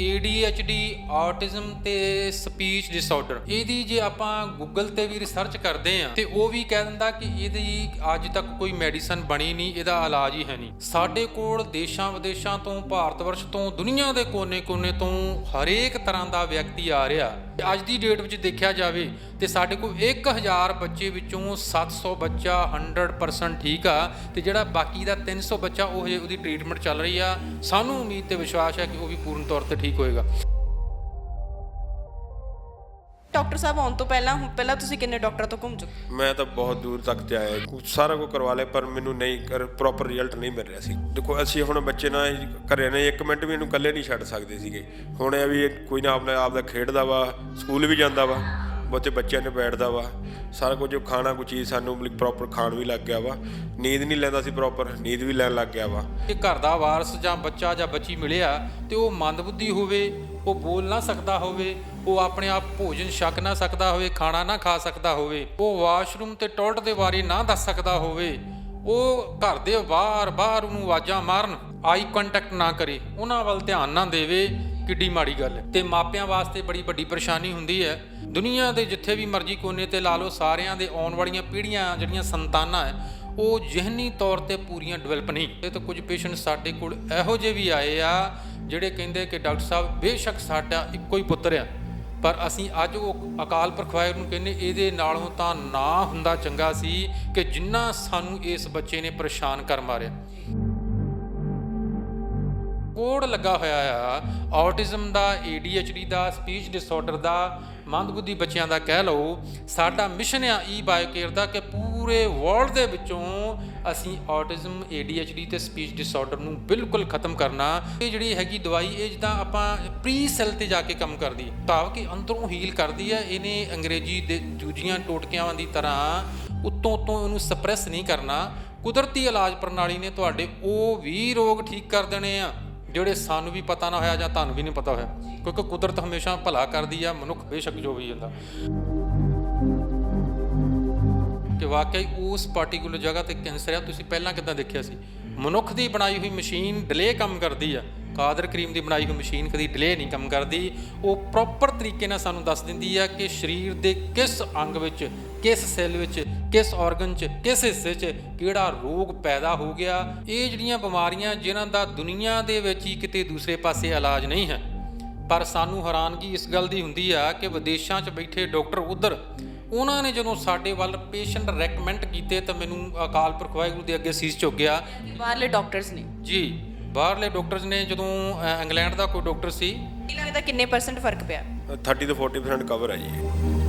ADHD autism ਤੇ speech disorder ਇਹਦੀ ਜੇ ਆਪਾਂ ਗੂਗਲ ਤੇ ਵੀ ਰਿਸਰਚ ਕਰਦੇ ਆ ਤੇ ਉਹ ਵੀ ਕਹਿ ਦਿੰਦਾ ਕਿ ਇਹਦੀ ਅੱਜ ਤੱਕ ਕੋਈ ਮੈਡੀਸਨ ਬਣੀ ਨਹੀਂ, ਇਹਦਾ ਇਲਾਜ ਹੀ ਹੈ ਨਹੀਂ। ਸਾਡੇ ਕੋਲ ਦੇਸ਼ਾਂ ਵਿਦੇਸ਼ਾਂ ਤੋਂ, ਭਾਰਤ ਵਰਸ਼ ਤੋਂ, ਦੁਨੀਆ ਦੇ ਕੋਨੇ-ਕੋਨੇ ਤੋਂ ਹਰੇਕ ਤਰ੍ਹਾਂ ਦਾ ਵਿਅਕਤੀ ਆ ਰਿਹਾ। ਅੱਜ ਦੀ ਡੇਟ ਵਿੱਚ ਦੇਖਿਆ ਜਾਵੇ ਤੇ ਸਾਡੇ ਕੋਲ 1000 ਬੱਚੇ ਵਿੱਚੋਂ 700 ਬੱਚਾ 100% ਠੀਕ ਆ ਤੇ ਜਿਹੜਾ ਬਾਕੀ ਦਾ 300 ਬੱਚਾ ਉਹ ਹਜੇ ਉਹਦੀ ਟ੍ਰੀਟਮੈਂਟ ਚੱਲ ਰਹੀ ਆ। ਸਾਨੂੰ ਉਮੀਦ ਤੇ ਵਿਸ਼ਵਾਸ ਹੈ ਕਿ ਉਹ ਵੀ ਪੂਰਨ ਤੌਰ ਤੇ ਠੀਕ ਹੋਏਗਾ। ਡਾਕਟਰ ਸਾਹਿਬ ਆਉਣ ਤੋਂ ਪਹਿਲਾਂ ਹੁਣ ਪਹਿਲਾਂ ਤੁਸੀਂ ਕਿੰਨੇ ਡਾਕਟਰ ਤੋਂ ਘੁੰਮ ਚੁੱਕੇ? ਮੈਂ ਤਾਂ ਬਹੁਤ ਦੂਰ ਤੱਕ ਤੇ ਆਇਆ। ਕੁਛ ਸਾਰਾ ਕੁਝ ਕਰਵਾ ਲਿਆ ਪਰ ਮੈਨੂੰ ਨਹੀਂ ਪ੍ਰੋਪਰ ਰਿਜ਼ਲਟ ਨਹੀਂ ਮਿਲ ਰਿਹਾ ਸੀ। ਦੇਖੋ ਅਸੀਂ ਹੁਣ ਬੱਚੇ ਨਾਲ ਘਰੇ ਨੇ ਇੱਕ ਮਿੰਟ ਵੀ ਇਹਨੂੰ ਇਕੱਲੇ ਨਹੀਂ ਛੱਡ ਸਕਦੇ ਸੀਗੇ। ਹੁਣ ਇਹ ਵੀ ਕੋਈ ਨਾ ਆਪਣਾ ਆਪਦਾ ਖੇਡਦਾ ਵਾ ਸਕੂਲ ਵੀ ਜਾਂਦਾ ਵਾ ਬਹੁਤੇ ਬੱਚਿਆਂ ਨੇ ਬੈਠਦਾ ਵਾ। ਸਾਰਾ ਕੁਝ ਜੋ ਖਾਣਾ ਕੋਈ ਚੀਜ਼ ਸਾਨੂੰ ਪ੍ਰੋਪਰ ਖਾਣ ਵੀ ਲੱਗ ਗਿਆ ਵਾ। ਨੀਂਦ ਨਹੀਂ ਲੈਂਦਾ ਸੀ ਪ੍ਰੋਪਰ ਨੀਂਦ ਵੀ ਲੈਣ ਲੱਗ ਗਿਆ ਵਾ। ਕਿ ਘਰ ਦਾ ਵਾਰਸ ਜਾਂ ਬੱਚਾ ਜਾਂ ਬੱਚੀ ਮਿਲਿਆ ਤੇ ਉਹ ਮੰਦਬੁੱਧੀ ਹੋਵੇ ਉਹ ਬੋਲ ਨਾ ਸਕਦਾ ਹੋਵੇ ਉਹ ਆਪਣੇ ਆਪ ਭੋਜਨ ਛਕ ਨਾ ਸਕਦਾ ਹੋਵੇ, ਖਾਣਾ ਨਾ ਖਾ ਸਕਦਾ ਹੋਵੇ, ਉਹ ਵਾਸ਼ਰੂਮ ਤੇ ਟਾਇਲਟ ਦੇ ਬਾਰੇ ਨਾ ਦੱਸ ਸਕਦਾ ਹੋਵੇ, ਉਹ ਘਰ ਦੇ ਬਾਹਰ ਬਾਹਰ ਉਹਨੂੰ ਆਵਾਜ਼ਾਂ ਮਾਰਨ ਆਈ ਕੰਟੈਕਟ ਨਾ ਕਰੇ, ਉਹਨਾਂ ਵੱਲ ਧਿਆਨ ਨਾ ਦੇਵੇ, ਕਿੱਡੀ ਮਾੜੀ ਗੱਲ ਹੈ। ਤੇ ਮਾਪਿਆਂ ਵਾਸਤੇ ਬੜੀ ਵੱਡੀ ਪਰੇਸ਼ਾਨੀ ਹੁੰਦੀ ਹੈ। ਦੁਨੀਆ ਦੇ ਜਿੱਥੇ ਵੀ ਮਰਜ਼ੀ ਕੋਨੇ ਤੇ ਲਾ ਲਓ, ਸਾਰਿਆਂ ਦੇ ਆਉਣ ਵਾਲੀਆਂ ਪੀੜ੍ਹੀਆਂ ਜਿਹੜੀਆਂ ਸੰਤਾਨਾਂ ਹੈ, ਉਹ ਜਿਹਨੀ ਤੌਰ ਤੇ ਪੂਰੀਆਂ ਡਿਵੈਲਪ ਨਹੀਂ। ਇਹ ਤਾਂ ਕੁਝ ਪੇਸ਼ੈਂਟ ਸਾਡੇ ਕੋਲ ਇਹੋ ਜਿਹੇ ਵੀ ਆਏ ਆ, ਜਿਹੜੇ ਕਹਿੰਦੇ ਕਿ ਡਾਕਟਰ ਸਾਹਿਬ, ਬੇਸ਼ੱਕ ਸਾਡਾ ਇੱਕੋ ਹੀ ਪੁੱਤਰ ਆ। ਪਰ ਅਸੀਂ ਅੱਜ ਉਹ ਅਕਾਲ ਪੁਰਖ ਵਾਹਿਗੁਰੂ ਨੂੰ ਕਹਿੰਦੇ, ਇਹਦੇ ਨਾਲੋਂ ਤਾਂ ਨਾ ਹੁੰਦਾ ਚੰਗਾ ਸੀ ਕਿ ਜਿੰਨਾ ਸਾਨੂੰ ਇਸ ਬੱਚੇ ਨੇ ਪਰੇਸ਼ਾਨ ਕਰ ਮਾਰਿਆ। ਕੋਡ ਲੱਗਾ ਹੋਇਆ ਆ ਆਟਿਜ਼ਮ ਦਾ ADHD ਦਾ, ਸਪੀਚ ਡਿਸਆਰਡਰ ਦਾ ਮੰਦਬੁੱਧੀ ਬੱਚਿਆਂ ਦਾ ਕਹਿ ਲਓ, ਸਾਡਾ ਮਿਸ਼ਨ ਆ ਈ ਬਾਇਓਕੇਅਰ ਦਾ ਕਿ ਪੂਰੇ ਵਰਲਡ ਦੇ ਵਿੱਚੋਂ ਅਸੀਂ ਆਟਿਜ਼ਮ ADHD ਤੇ ਸਪੀਚ ਡਿਸਆਰਡਰ ਨੂੰ ਬਿਲਕੁਲ ਖਤਮ ਕਰਨਾ। ਇਹ ਜਿਹੜੀ ਹੈਗੀ ਦਵਾਈ, ਇਹ ਜਿੱਦਾਂ ਆਪਾਂ ਪ੍ਰੀ ਸੈੱਲ ਤੇ ਜਾ ਕੇ ਕੰਮ ਕਰਦੀ। ਭਾਵ ਕਿ ਅੰਦਰੋਂ ਹੀਲ ਕਰਦੀ ਹੈ ਇਹਨੇ ਅੰਗਰੇਜ਼ੀ ਦੇ ਦੂਜੀਆਂ ਟੋਟਕਿਆਂ ਦੀ ਤਰ੍ਹਾਂ ਉੱਤੋਂ ਉੱਤੋਂ ਇਹਨੂੰ ਸਪਰੈਸ ਨਹੀਂ ਕਰਨਾ। ਕੁਦਰਤੀ ਇਲਾਜ ਪ੍ਰਣਾਲੀ ਨੇ ਤੁਹਾਡੇ ਉਹ ਵੀ ਰੋਗ ਠੀਕ ਕਰ ਦੇਣੇ ਆ। ਜਿਹੜੇ ਸਾਨੂੰ ਵੀ ਪਤਾ ਨਾ ਹੋਇਆ ਜਾਂ ਤੁਹਾਨੂੰ ਵੀ ਨਹੀਂ ਪਤਾ ਹੋਇਆ, ਕਿਉਂਕਿ ਕੁਦਰਤ ਹਮੇਸ਼ਾ ਭਲਾ ਕਰਦੀ ਆ, ਮਨੁੱਖ ਬੇਸ਼ੱਕ ਜੋ ਵੀ ਹੁੰਦਾ। ਕਿ ਵਾਕਈ ਉਸ ਪਾਰਟਿਕੂਲਰ ਜਗ੍ਹਾ ਤੇ ਕੈਂਸਰ ਆ, ਤੁਸੀਂ ਪਹਿਲਾਂ ਕਿਦਾਂ ਦੇਖਿਆ ਸੀ? ਮਨੁੱਖ ਦੀ ਬਣਾਈ ਹੋਈ ਮਸ਼ੀਨ ਡਿਲੇ ਕੰਮ ਕਰਦੀ ਆ। ਕਾਦਰ ਕਰੀਮ ਦੀ ਬਣਾਈ ਹੋਈ ਮਸ਼ੀਨ ਕਦੀ ਡਿਲੇ ਨਹੀਂ ਕੰਮ ਕਰਦੀ। ਉਹ ਪ੍ਰੋਪਰ ਤਰੀਕੇ ਨਾਲ ਸਾਨੂੰ ਦੱਸ ਦਿੰਦੀ ਆ ਕਿ ਸਰੀਰ ਦੇ ਕਿਸ ਅੰਗ ਵਿੱਚ, ਕਿਸ ਸੈੱਲ ਵਿੱਚ, ਕਿਸ ਆਰਗਨ 'ਚ, ਕਿਸ ਹਿੱਸੇ 'ਚ ਕਿਹੜਾ ਰੋਗ ਪੈਦਾ ਹੋ ਗਿਆ। ਇਹ ਜਿਹੜੀਆਂ ਬਿਮਾਰੀਆਂ ਜਿਨ੍ਹਾਂ ਦਾ ਦੁਨੀਆ ਦੇ ਵਿੱਚ ਹੀ ਕਿਤੇ ਦੂਸਰੇ ਪਾਸੇ ਇਲਾਜ ਨਹੀਂ ਹੈ। ਪਰ ਸਾਨੂੰ ਹੈਰਾਨਗੀ ਇਸ ਗੱਲ ਦੀ ਹੁੰਦੀ ਆ ਕਿ ਵਿਦੇਸ਼ਾਂ 'ਚ ਬੈਠੇ ਡਾਕਟਰ ਉਧਰ ਉਹਨਾਂ ਨੇ ਜਦੋਂ ਸਾਡੇ ਵੱਲ ਪੇਸ਼ੈਂਟ ਰეკਮੈਂਡ ਕੀਤੇ ਤਾਂ ਮੈਨੂੰ ਅਕਾਲ ਪੁਰਖ ਵਾਹਿਗੁਰੂ ਦੇ ਅੱਗੇ ਸੀਸ ਝੁਕ ਗਿਆ ਬਾਹਰਲੇ ਡਾਕਟਰਸ ਨੇ। ਜੀ ਬਾਹਰਲੇ ਡਾਕਟਰਸ ਨੇ ਜਦੋਂ ਇੰਗਲੈਂਡ ਦਾ ਕੋਈ ਡਾਕਟਰ ਸੀ। ਕੀ ਲੱਗਦਾ ਕਿੰਨੇ ਪਰਸੈਂਟ ਫ਼ਰਕ ਪਿਆ? 30 ਤੋਂ 40% ਕਵਰ ਹੈ ਜੀ।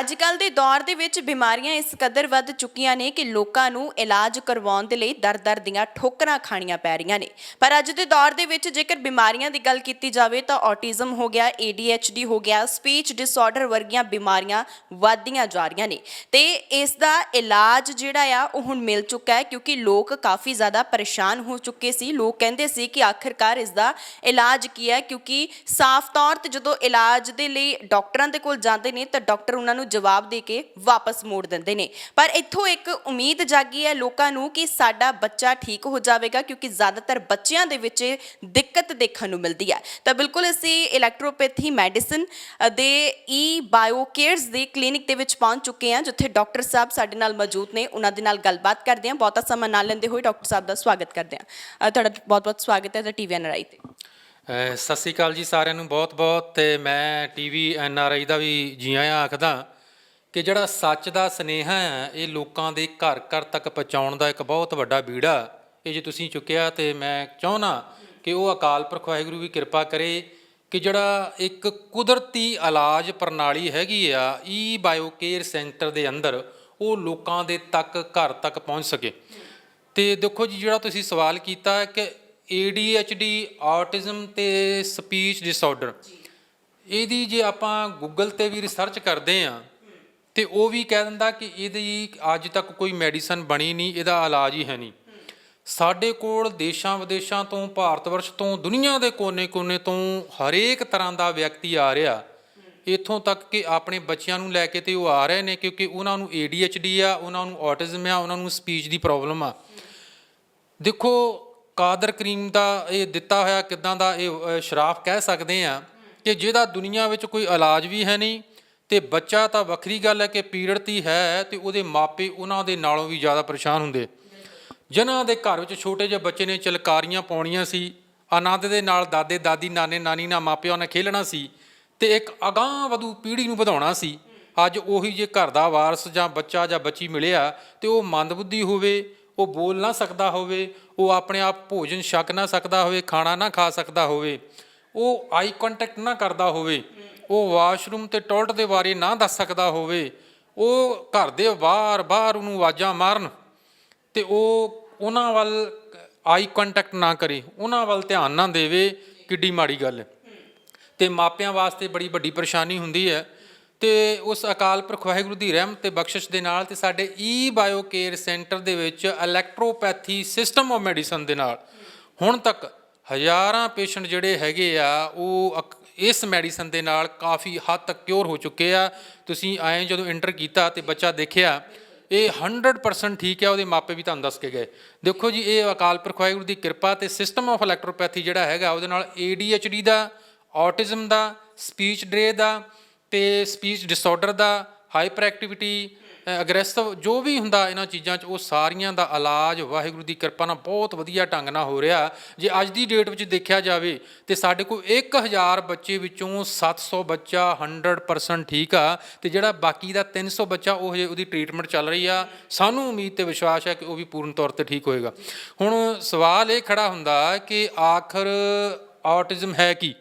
ਅੱਜ ਕੱਲ ਦੇ ਦੌਰ ਦੇ ਵਿੱਚ ਬਿਮਾਰੀਆਂ ਇਸ ਕਦਰ ਵੱਧ ਚੁੱਕੀਆਂ ਨੇ ਕਿ ਲੋਕਾਂ ਨੂੰ ਇਲਾਜ ਕਰਵਾਉਣ ਦੇ ਲਈ ਦਰ-ਦਰ ਦੀਆਂ ਠੋਕਰਾਂ ਖਾਣੀਆਂ ਪੈ ਰਹੀਆਂ ਨੇ। ਪਰ ਅੱਜ ਦੇ ਦੌਰ ਦੇ ਵਿੱਚ ਜੇਕਰ ਬਿਮਾਰੀਆਂ ਦੀ ਗੱਲ ਕੀਤੀ ਜਾਵੇ ਤਾਂ ਆਟਿਜ਼ਮ ਹੋ ਗਿਆ ADHD ਹੋ ਗਿਆ, ਸਪੀਚ ਡਿਸਆਰਡਰ ਵਰਗੀਆਂ ਬਿਮਾਰੀਆਂ ਵੱਧਦੀਆਂ ਜਾ ਰਹੀਆਂ ਨੇ। ਤੇ ਇਸ ਦਾ ਇਲਾਜ ਜਿਹੜਾ ਆ, ਉਹ ਹੁਣ ਮਿਲ ਚੁੱਕਾ ਹੈ ਕਿਉਂਕਿ ਲੋਕ ਕਾਫੀ ਜ਼ਿਆਦਾ ਪਰੇਸ਼ਾਨ ਹੋ ਚੁੱਕੇ ਸੀ। ਲੋਕ ਕਹਿੰਦੇ ਸੀ ਕਿ ਆਖਿਰਕਾਰ ਇਸ ਦਾ ਇਲਾਜ ਕੀ ਹੈ? ਕਿਉਂਕਿ ਸਾਫ਼ ਤੌਰ ਤੇ ਜਦੋਂ ਇਲਾਜ ਦੇ ਲਈ ਡਾਕਟਰਾਂ ਦੇ ਕੋਲ ਜਾਂਦੇ ਨੇ ਤਾਂ ਡਾਕਟਰ ਉਹਨਾਂ ਨੂੰ ਜਵਾਬ ਦੇ ਕੇ ਵਾਪਸ ਮੋੜ ਦਿੰਦੇ ਨੇ। ਪਰ ਇੱਥੋਂ ਇੱਕ ਉਮੀਦ ਜਾਗੀ ਹੈ ਲੋਕਾਂ ਨੂੰ ਕਿ ਸਾਡਾ ਬੱਚਾ ਠੀਕ ਹੋ ਜਾਵੇਗਾ, ਕਿਉਂਕਿ ਜ਼ਿਆਦਾਤਰ ਬੱਚਿਆਂ ਦੇ ਵਿੱਚ ਦਿੱਕਤ ਦੇਖਣ ਨੂੰ ਮਿਲਦੀ ਹੈ। ਤਾਂ ਬਿਲਕੁਲ ਅਸੀਂ ਇਲੈਕਟ੍ਰੋਪੈਥੀ ਮੈਡੀਸਨ ਦੇ ਈ ਬਾਇਓ ਕੇਅਰਸ ਦੇ ਕਲੀਨਿਕ ਦੇ ਵਿੱਚ ਪਹੁੰਚ ਚੁੱਕੇ ਹਾਂ, ਜਿੱਥੇ ਡਾਕਟਰ ਸਾਹਿਬ ਸਾਡੇ ਨਾਲ ਮੌਜੂਦ ਨੇ। ਉਹਨਾਂ ਦੇ ਨਾਲ ਗੱਲਬਾਤ ਕਰਦੇ ਹਾਂ। ਬਹੁਤਾ ਸਮਾਂ ਨਾ ਲੈਂਦੇ ਹੋਏ ਡਾਕਟਰ ਸਾਹਿਬ ਦਾ ਸਵਾਗਤ ਕਰਦੇ ਹਾਂ। ਤੁਹਾਡਾ ਬਹੁਤ-ਬਹੁਤ ਸਵਾਗਤ ਹੈ ਦਾ ਟੀਵੀ ਐਨਆਰਆਈ ਤੇ। ਸਤਿ ਸ੍ਰੀ ਅਕਾਲ ਜੀ ਸਾਰਿਆਂ ਨੂੰ। ਬਹੁਤ-ਬਹੁਤ ਤੇ ਮੈਂ ਟੀਵੀ ਐਨਆਰਆਈ ਦਾ ਵੀ ਜੀ ਆਇਆਂ ਆਖਦਾ। ਕਿ ਜਿਹੜਾ ਸੱਚ ਦਾ ਸਨੇਹਾ ਹੈ ਇਹ ਲੋਕਾਂ ਦੇ ਘਰ ਘਰ ਤੱਕ ਪਹੁੰਚਾਉਣ ਦਾ ਇੱਕ ਬਹੁਤ ਵੱਡਾ ਬੀੜਾ ਇਹ ਜੇ ਤੁਸੀਂ ਚੁੱਕਿਆ ਤੇ ਮੈਂ ਚਾਹੁੰਨਾ ਕਿ ਉਹ ਅਕਾਲ ਪੁਰਖ ਵਾਹਿਗੁਰੂ ਵੀ ਕਿਰਪਾ ਕਰੇ ਕਿ ਜਿਹੜਾ ਇੱਕ ਕੁਦਰਤੀ ਇਲਾਜ ਪ੍ਰਣਾਲੀ ਹੈਗੀ ਆ ਈ ਬਾਇਓਕੇਅਰ ਸੈਂਟਰ ਦੇ ਅੰਦਰ ਉਹ ਲੋਕਾਂ ਦੇ ਤੱਕ ਘਰ ਤੱਕ ਪਹੁੰਚ ਸਕੇ। ਤੇ ਦੇਖੋ ਜੀ ਜਿਹੜਾ ਤੁਸੀਂ ਸਵਾਲ ਕੀਤਾ ਕਿ ADHD ਆਟਿਜ਼ਮ ਤੇ ਸਪੀਚ ਡਿਸਆਰਡਰ ਇਹਦੀ ਜੇ ਆਪਾਂ ਗੂਗਲ ਤੇ ਵੀ ਰਿਸਰਚ ਕਰਦੇ ਆ ਤੇ ਉਹ ਵੀ ਕਹਿ ਦਿੰਦਾ ਕਿ ਇਹਦੀ ਅੱਜ ਤੱਕ ਕੋਈ ਮੈਡੀਸਨ ਬਣੀ ਨਹੀਂ, ਇਹਦਾ ਇਲਾਜ ਹੀ ਹੈ ਨਹੀਂ। ਸਾਡੇ ਕੋਲ ਦੇਸ਼ਾਂ ਵਿਦੇਸ਼ਾਂ ਤੋਂ, ਭਾਰਤ ਵਰਸ਼ ਤੋਂ, ਦੁਨੀਆ ਦੇ ਕੋਨੇ-ਕੋਨੇ ਤੋਂ ਹਰੇਕ ਤਰ੍ਹਾਂ ਦਾ ਵਿਅਕਤੀ ਆ ਰਿਹਾ। ਇੱਥੋਂ ਤੱਕ ਕਿ ਆਪਣੇ ਬੱਚਿਆਂ ਨੂੰ ਲੈ ਕੇ ਤੇ ਉਹ ਆ ਰਹੇ ਨੇ ਕਿਉਂਕਿ ਉਹਨਾਂ ਨੂੰ ADHD ਆ, ਉਹਨਾਂ ਨੂੰ ਔਟਿਜ਼ਮ ਆ, ਉਹਨਾਂ ਨੂੰ ਸਪੀਚ ਦੀ ਪ੍ਰੋਬਲਮ ਆ। ਦੇਖੋ, ਕਾਦਰ ਕਰੀਮ ਦਾ ਇਹ ਦਿੱਤਾ ਹੋਇਆ ਕਿਦਾਂ ਦਾ ਇਹ ਸ਼ਰਾਫ ਕਹਿ ਸਕਦੇ ਆ ਕਿ ਜਿਹਦਾ ਦੁਨੀਆ ਵਿੱਚ ਕੋਈ ਇਲਾਜ ਵੀ ਹੈ ਨਹੀਂ ਤੇ ਬੱਚਾ ਤਾਂ ਵੱਖਰੀ ਗੱਲ ਹੈ ਕਿ ਪੀੜਤ ਹੀ ਹੈ ਤੇ ਉਹਦੇ ਮਾਪੇ ਉਹਨਾਂ ਦੇ ਨਾਲੋਂ ਵੀ ਜ਼ਿਆਦਾ ਪਰੇਸ਼ਾਨ ਹੁੰਦੇ। ਜਿਨ੍ਹਾਂ ਦੇ ਘਰ ਵਿੱਚ ਛੋਟੇ ਜਿਹੇ ਬੱਚੇ ਨੇ ਚਲਕਾਰੀਆਂ ਪਾਉਣੀਆਂ ਸੀ, ਆਨੰਦ ਦੇ ਨਾਲ ਦਾਦੇ, ਦਾਦੀ, ਨਾਨੇ, ਨਾਨੀ ਨਾਲ ਮਾਪਿਆਂ ਨੇ ਖੇਲਣਾ ਸੀ ਤੇ ਇੱਕ ਅਗਾਂਹ ਵਧੂ ਪੀੜ੍ਹੀ ਨੂੰ ਵਧਾਉਣਾ ਸੀ। ਅੱਜ ਉਹੀ ਜੇ ਘਰ ਦਾ ਵਾਰਸ ਜਾਂ ਬੱਚਾ ਜਾਂ ਬੱਚੀ ਮਿਲਿਆ ਤੇ ਉਹ ਮੰਦਬੁੱਧੀ ਹੋਵੇ, ਉਹ ਬੋਲ ਨਾ ਸਕਦਾ ਹੋਵੇ, ਉਹ ਆਪਣੇ ਆਪ ਭੋਜਨ ਛਕ ਨਾ ਸਕਦਾ ਹੋਵੇ, ਖਾਣਾ ਨਾ ਖਾ ਸਕਦਾ ਹੋਵੇ, ਉਹ ਆਈ ਕੰਟੈਕਟ ਨਾ ਕਰਦਾ ਹੋਵੇ ਉਹ ਵਾਸ਼ਰੂਮ ਤੇ ਟਾਇਲਟ ਦੇ ਬਾਰੇ ਨਾ ਦੱਸ ਸਕਦਾ ਹੋਵੇ, ਉਹ ਘਰ ਦੇ ਬਾਹਰ ਬਾਹਰ ਉਹਨੂੰ ਆਵਾਜ਼ਾਂ ਮਾਰਨ ਤੇ ਉਹ ਉਹਨਾਂ ਵੱਲ ਆਈ ਕੰਟੈਕਟ ਨਾ ਕਰੇ, ਉਹਨਾਂ ਵੱਲ ਧਿਆਨ ਨਾ ਦੇਵੇ, ਕਿੱਡੀ ਮਾੜੀ ਗੱਲ। ਹੈ ਤੇ ਮਾਪਿਆਂ ਵਾਸਤੇ ਬੜੀ ਵੱਡੀ ਪਰੇਸ਼ਾਨੀ ਹੁੰਦੀ ਹੈ। ਤੇ ਉਸ ਅਕਾਲ ਪੁਰਖ ਵਾਹਿਗੁਰੂ ਦੀ ਰਹਿਮਤ ਤੇ ਬਖਸ਼ਿਸ਼ ਦੇ ਨਾਲ ਤੇ ਸਾਡੇ ਈ ਬਾਇਓ ਕੇਅਰ ਸੈਂਟਰ ਦੇ ਵਿੱਚ ਇਲੈਕਟ੍ਰੋਪੈਥੀ ਸਿਸਟਮ ਆਫ ਮੈਡੀਸਨ ਦੇ ਨਾਲ ਹੁਣ ਤੱਕ ਹਜ਼ਾਰਾਂ ਪੇਸ਼ੈਂਟ ਜਿਹੜੇ ਹੈਗੇ ਆ, ਉਹ ਅਕ- ਇਸ ਮੈਡੀਸਨ ਦੇ ਨਾਲ ਕਾਫੀ ਹੱਦ ਤੱਕ ਕਿਉਰ ਹੋ ਚੁੱਕੇ ਆ। ਤੁਸੀਂ ਆਏ ਜਦੋਂ ਇੰਟਰ ਕੀਤਾ ਤੇ ਬੱਚਾ ਦੇਖਿਆ, ਇਹ 100% ਠੀਕ ਹੈ ਉਹਦੇ ਮਾਪੇ ਵੀ ਤੁਹਾਨੂੰ ਦੱਸ ਕੇ ਗਏ। ਦੇਖੋ ਜੀ, ਇਹ ਅਕਾਲ ਪੁਰਖ ਵਾਹਿਗੁਰੂ ਦੀ ਕਿਰਪਾ ਤੇ ਸਿਸਟਮ ਆਫ ਇਲੈਕਟ੍ਰੋਪੈਥੀ ਜਿਹੜਾ ਹੈਗਾ, ਉਹਦੇ ਨਾਲ ADHD ਦਾ ਔਟਿਜ਼ਮ ਦਾ ਸਪੀਚ ਡੇ ਦਾ ਤੇ ਸਪੀਚ ਡਿਸਆਰਡਰ ਦਾ ਹਾਈਪਰ ਐਕਟੀਵਿਟੀ ਅਗਰੈਸਿਵ ਜੋ ਵੀ ਹੁੰਦਾ ਇਹਨਾਂ ਚੀਜ਼ਾਂ 'ਚ ਉਹ ਸਾਰੀਆਂ ਦਾ ਇਲਾਜ ਵਾਹਿਗੁਰੂ ਦੀ ਕਿਰਪਾ ਨਾਲ ਬਹੁਤ ਵਧੀਆ ਢੰਗ ਨਾਲ ਹੋ ਰਿਹਾ। ਜੇ ਅੱਜ ਦੀ ਡੇਟ ਵਿੱਚ ਦੇਖਿਆ ਜਾਵੇ ਤੇ ਸਾਡੇ ਕੋਲ 1000 ਬੱਚੇ ਵਿੱਚੋਂ 700 ਬੱਚਾ 100% ਠੀਕ ਆ ਤੇ ਜਿਹੜਾ ਬਾਕੀ ਦਾ 300 ਬੱਚਾ ਉਹ ਹਜੇ ਉਹਦੀ ਟ੍ਰੀਟਮੈਂਟ ਚੱਲ ਰਹੀ ਆ। ਸਾਨੂੰ ਉਮੀਦ ਤੇ ਵਿਸ਼ਵਾਸ ਹੈ ਕਿ ਉਹ ਵੀ ਪੂਰਨ ਤੌਰ ਤੇ ਠੀਕ ਹੋਏਗਾ। ਹੁਣ ਸਵਾਲ ਇਹ ਖੜਾ ਹੁੰਦਾ ਕਿ ਆਖਰ ਔਟਿਜ਼ਮ ਹੈ ਕੀ?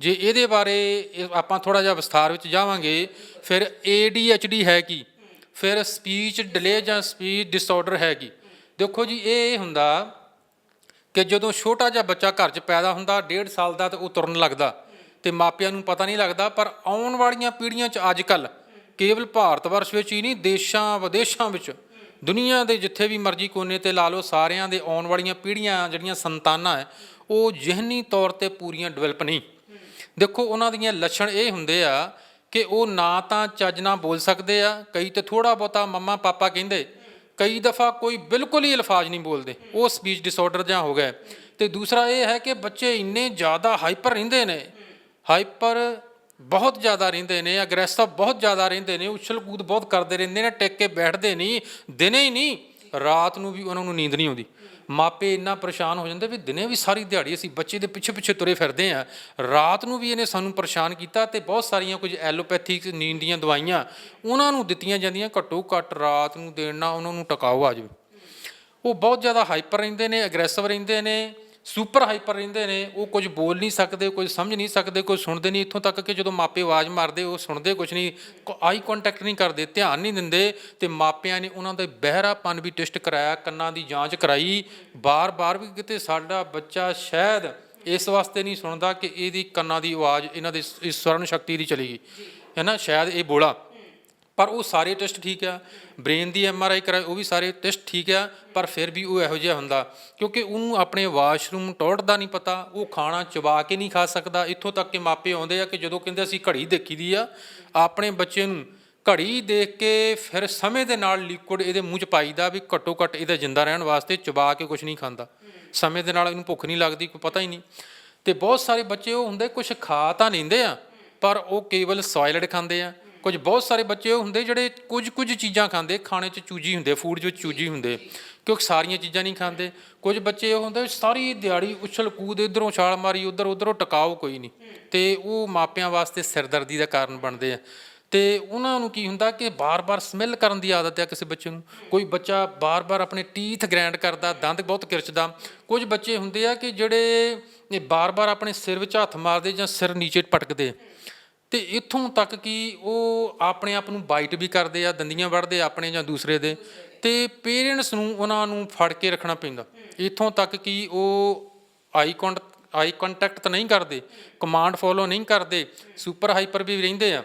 ਜੇ। ਇਹਦੇ ਬਾਰੇ ਆਪਾਂ ਥੋੜਾ ਜਿਹਾ ਵਿਸਥਾਰ ਵਿੱਚ ਜਾਵਾਂਗੇ ਫਿਰ ADHD ਹੈ ਕੀ? ਫਿਰ ਸਪੀਚ ਡਿਲੇ ਜਾਂ ਸਪੀਚ ਡਿਸਆਰਡਰ ਹੈਗੀ। ਦੇਖੋ ਜੀ, ਇਹ ਹੁੰਦਾ ਕਿ ਜਦੋਂ ਛੋਟਾ ਜਿਹਾ ਬੱਚਾ ਘਰ 'ਚ ਪੈਦਾ ਹੁੰਦਾ 1.5 ਸਾਲ ਦਾ ਤੇ ਉਹ ਤੁਰਨ ਲੱਗਦਾ। ਤੇ ਮਾਪਿਆਂ ਨੂੰ ਪਤਾ ਨਹੀਂ ਲੱਗਦਾ, ਪਰ ਆਉਣ ਵਾਲੀਆਂ ਪੀੜ੍ਹੀਆਂ 'ਚ ਅੱਜ ਕੱਲ ਕੇਵਲ ਭਾਰਤ ਵਰਸ਼ ਵਿੱਚ ਹੀ ਨਹੀਂ, ਦੇਸ਼ਾਂ ਵਿਦੇਸ਼ਾਂ ਵਿੱਚ ਦੁਨੀਆ ਦੇ ਜਿੱਥੇ ਵੀ ਮਰਜ਼ੀ ਕੋਨੇ ਤੇ ਲਾ ਲਓ, ਸਾਰਿਆਂ ਦੇ ਆਉਣ ਵਾਲੀਆਂ ਪੀੜ੍ਹੀਆਂ ਜਿਹੜੀਆਂ ਸੰਤਾਨਾਂ ਹੈ ਉਹ ਜਿਹਨੀ ਤੌਰ ਤੇ ਪੂਰੀਆਂ ਡਿਵੈਲਪ ਨਹੀਂ। ਦੇਖੋ, ਉਹਨਾਂ ਦੀਆਂ ਲੱਛਣ ਇਹ ਹੁੰਦੇ ਆ ਕਿ ਉਹ ਨਾ ਤਾਂ ਚੱਜ ਨਾਲ ਬੋਲ ਸਕਦੇ ਆ, ਕਈ ਤੇ ਥੋੜਾ ਬਹੁਤਾ ਮੰਮਾ ਪਾਪਾ ਕਹਿੰਦੇ, ਕਈ ਦਫਾ ਕੋਈ ਬਿਲਕੁਲ ਹੀ ਅਲਫਾਜ਼ ਨਹੀਂ ਬੋਲਦੇ, ਉਹ ਸਪੀਚ ਡਿਸਆਰਡਰ ਜਾਂ ਹੋ ਗਿਆ। ਤੇ ਦੂਸਰਾ ਇਹ ਹੈ ਕਿ ਬੱਚੇ ਇੰਨੇ ਜ਼ਿਆਦਾ ਹਾਈਪਰ ਰਹਿੰਦੇ ਨੇ ਹਾਈਪਰ ਬਹੁਤ ਜ਼ਿਆਦਾ ਰਹਿੰਦੇ ਨੇ ਅਗਰੈਸਿਵ ਬਹੁਤ ਜ਼ਿਆਦਾ ਰਹਿੰਦੇ ਨੇ ਉਛਲ ਕੂਦ ਬਹੁਤ ਕਰਦੇ ਰਹਿੰਦੇ ਨੇ, ਟਿਕ ਕੇ ਬੈਠਦੇ ਨਹੀਂ, ਦਿਨੇ ਹੀ ਨਹੀਂ, ਰਾਤ ਨੂੰ ਵੀ ਉਹਨਾਂ ਨੂੰ ਨੀਂਦ ਨਹੀਂ ਆਉਂਦੀ। ਮਾਪੇ ਇੰਨਾ ਪਰੇਸ਼ਾਨ ਹੋ ਜਾਂਦੇ ਵੀ ਦਿਨੇ ਵੀ ਸਾਰੀ ਦਿਹਾੜੀ ਅਸੀਂ ਬੱਚੇ ਦੇ ਪਿੱਛੇ ਪਿੱਛੇ ਤੁਰੇ ਫਿਰਦੇ ਆ ਰਾਤ ਨੂੰ ਵੀ ਇਹਨੇ ਸਾਨੂੰ ਪਰੇਸ਼ਾਨ ਕੀਤਾ ਤੇ ਬਹੁਤ ਸਾਰੀਆਂ ਕੁਝ ਐਲੋਪੈਥਿਕ ਨੀਂਦ ਦੀਆਂ ਦਵਾਈਆਂ ਉਹਨਾਂ ਨੂੰ ਦਿੱਤੀਆਂ ਜਾਂਦੀਆਂ, ਘੱਟੋ ਘੱਟ ਰਾਤ ਨੂੰ ਦੇਣ ਨਾਲ ਉਹਨਾਂ ਨੂੰ ਟਿਕਾਓ ਆ ਜਾਵੇ। ਉਹ ਬਹੁਤ ਜ਼ਿਆਦਾ ਹਾਈਪਰ ਰਹਿੰਦੇ ਨੇ ਐਗਰੈਸਿਵ ਰਹਿੰਦੇ ਨੇ। ਸੁਪਰ ਹਾਈਪਰ ਰਹਿੰਦੇ ਨੇ ਉਹ ਕੁਝ ਬੋਲ ਨਹੀਂ ਸਕਦੇ ਕੁਝ ਸਮਝ ਨਹੀਂ ਸਕਦੇ ਕੁਝ ਸੁਣਦੇ ਨਹੀਂ। ਇੱਥੋਂ ਤੱਕ ਕਿ ਜਦੋਂ ਮਾਪੇ ਆਵਾਜ਼ ਮਾਰਦੇ ਉਹ ਸੁਣਦੇ ਕੁਝ ਨਹੀਂ ਆਈ ਕੰਟੈਕਟ ਨਹੀਂ ਕਰਦੇ ਧਿਆਨ ਨਹੀਂ ਦਿੰਦੇ ਤੇ ਮਾਪਿਆਂ ਨੇ ਉਹਨਾਂ ਦਾ ਬਹਿਰਾਪਨ ਵੀ ਟੈਸਟ ਕਰਾਇਆ ਕੰਨਾਂ ਦੀ ਜਾਂਚ ਕਰਾਈ। ਬਾਰ-ਬਾਰ ਵੀ ਕਿਤੇ ਸਾਡਾ ਬੱਚਾ ਸ਼ਾਇਦ ਇਸ ਵਾਸਤੇ ਨਹੀਂ ਸੁਣਦਾ ਕਿ ਇਹਦੀ ਕੰਨਾਂ ਦੀ ਆਵਾਜ਼ ਇਹਨਾਂ ਦੇ ਇਸ ਸਵਰਨ ਸ਼ਕਤੀ ਦੀ ਚਲੀ ਗਈ। ਹੈ ਨਾ ਸ਼ਾਇਦ ਇਹ ਬੋਲਾ। ਪਰ ਉਹ ਸਾਰੇ ਟੈਸਟ ਠੀਕ ਆ। ਬ੍ਰੇਨ ਦੀ ਐਮ ਆਰ ਆਈ ਕਰਾਏ ਉਹ ਵੀ ਸਾਰੇ ਟੈਸਟ ਠੀਕ ਆ, ਪਰ ਫਿਰ ਵੀ ਉਹ ਇਹੋ ਜਿਹਾ ਹੁੰਦਾ। ਕਿਉਂਕਿ ਉਹਨੂੰ ਆਪਣੇ ਵਾਸ਼ਰੂਮ ਟੋਇਲਟ ਦਾ ਨਹੀਂ ਪਤਾ, ਉਹ ਖਾਣਾ ਚਬਾ ਕੇ ਨਹੀਂ ਖਾ ਸਕਦਾ। ਇੱਥੋਂ ਤੱਕ ਕਿ ਮਾਪੇ ਆਉਂਦੇ ਆ ਕਿ ਜਦੋਂ ਕਹਿੰਦੇ ਅਸੀਂ ਘੜੀ ਦੇਖੀ ਦੀ ਆ, ਆਪਣੇ ਬੱਚੇ ਨੂੰ ਘੜੀ ਦੇਖ ਕੇ ਫਿਰ ਸਮੇਂ ਦੇ ਨਾਲ ਲਿਕੁਇਡ ਇਹਦੇ ਮੂੰਹ 'ਚ ਪਾਈਦਾ ਵੀ ਘੱਟੋ ਘੱਟ ਇਹਦਾ ਜਿੰਦਾ ਰਹਿਣ ਵਾਸਤੇ ਚਬਾ ਕੇ ਕੁਝ ਨਹੀਂ ਖਾਂਦਾ। ਸਮੇਂ ਦੇ ਨਾਲ ਇਹਨੂੰ ਭੁੱਖ ਨਹੀਂ ਲੱਗਦੀ, ਕੋਈ ਪਤਾ ਹੀ ਨਹੀਂ। ਤੇ ਬਹੁਤ ਸਾਰੇ ਬੱਚੇ ਉਹ ਹੁੰਦੇ ਕੁਝ ਖਾ ਤਾਂ ਲੈਂਦੇ ਆ, ਪਰ ਉਹ ਕੇਵਲ ਸੋਇਲਡ ਖਾਂਦੇ ਆ। ਕੁਝ ਬਹੁਤ ਸਾਰੇ ਬੱਚੇ ਉਹ ਹੁੰਦੇ ਜਿਹੜੇ ਕੁਝ ਕੁਝ ਚੀਜ਼ਾਂ ਖਾਂਦੇ, ਖਾਣੇ 'ਚ ਚੂਜੀ ਹੁੰਦੇ ਫੂਡ 'ਚ ਚੂਜੀ ਹੁੰਦੇ, ਕਿਉਂਕਿ ਸਾਰੀਆਂ ਚੀਜ਼ਾਂ ਨਹੀਂ ਖਾਂਦੇ। ਕੁਝ ਬੱਚੇ ਉਹ ਹੁੰਦੇ ਸਾਰੀ ਦਿਹਾੜੀ ਉਛਲ ਕੂਦ ਇਧਰੋਂ ਛਾਲ ਮਾਰੀ, ਉਧਰ ਉਧਰੋਂ ਟਿਕਾਓ ਕੋਈ ਨਹੀਂ। ਤੇ ਉਹ ਮਾਪਿਆਂ ਵਾਸਤੇ ਸਿਰਦਰਦੀ ਦਾ ਕਾਰਨ ਬਣਦੇ ਆ। ਤੇ ਉਹਨਾਂ ਨੂੰ ਕੀ ਹੁੰਦਾ ਕਿ ਬਾਰ-ਬਾਰ ਸਮੈਲ ਕਰਨ ਦੀ ਆਦਤ ਹੈ ਕਿਸੇ ਬੱਚੇ ਨੂੰ। ਕੋਈ ਬੱਚਾ ਬਾਰ-ਬਾਰ ਆਪਣੇ ਟੀਥ ਗ੍ਰੈਂਡ ਕਰਦਾ, ਦੰਦ ਬਹੁਤ ਕਿਰਚਦਾ। ਕੁਝ ਬੱਚੇ ਹੁੰਦੇ ਆ ਕਿ ਜਿਹੜੇ ਇਹ ਬਾਰ-ਬਾਰ ਆਪਣੇ ਸਿਰ ਵਿੱਚ ਹੱਥ ਮਾਰਦੇ ਜਾਂ ਸਿਰ ਨੀਚੇ ਪਟਕਦੇ ਤੇ ਇੱਥੋਂ ਤੱਕ ਕਿ ਉਹ ਆਪਣੇ ਆਪ ਨੂੰ ਬਾਈਟ ਵੀ ਕਰਦੇ ਆ, ਦੰਦੀਆਂ ਵੜਦੇ ਆਪਣੇ ਜਾਂ ਦੂਸਰੇ ਦੇ, ਤੇ ਪੇਰੈਂਟਸ ਨੂੰ ਉਹਨਾਂ ਨੂੰ ਫੜ ਕੇ ਰੱਖਣਾ ਪੈਂਦਾ। ਇੱਥੋਂ ਤੱਕ ਕਿ ਉਹ ਆਈ ਕੰਟੈਕਟ ਆਈ ਕੰਟੈਕਟ ਤਾਂ ਨਹੀਂ ਕਰਦੇ ਕਮਾਂਡ ਫੋਲੋ ਨਹੀਂ ਕਰਦੇ ਸੁਪਰ ਹਾਈਪਰ ਵੀ ਰਹਿੰਦੇ ਆ,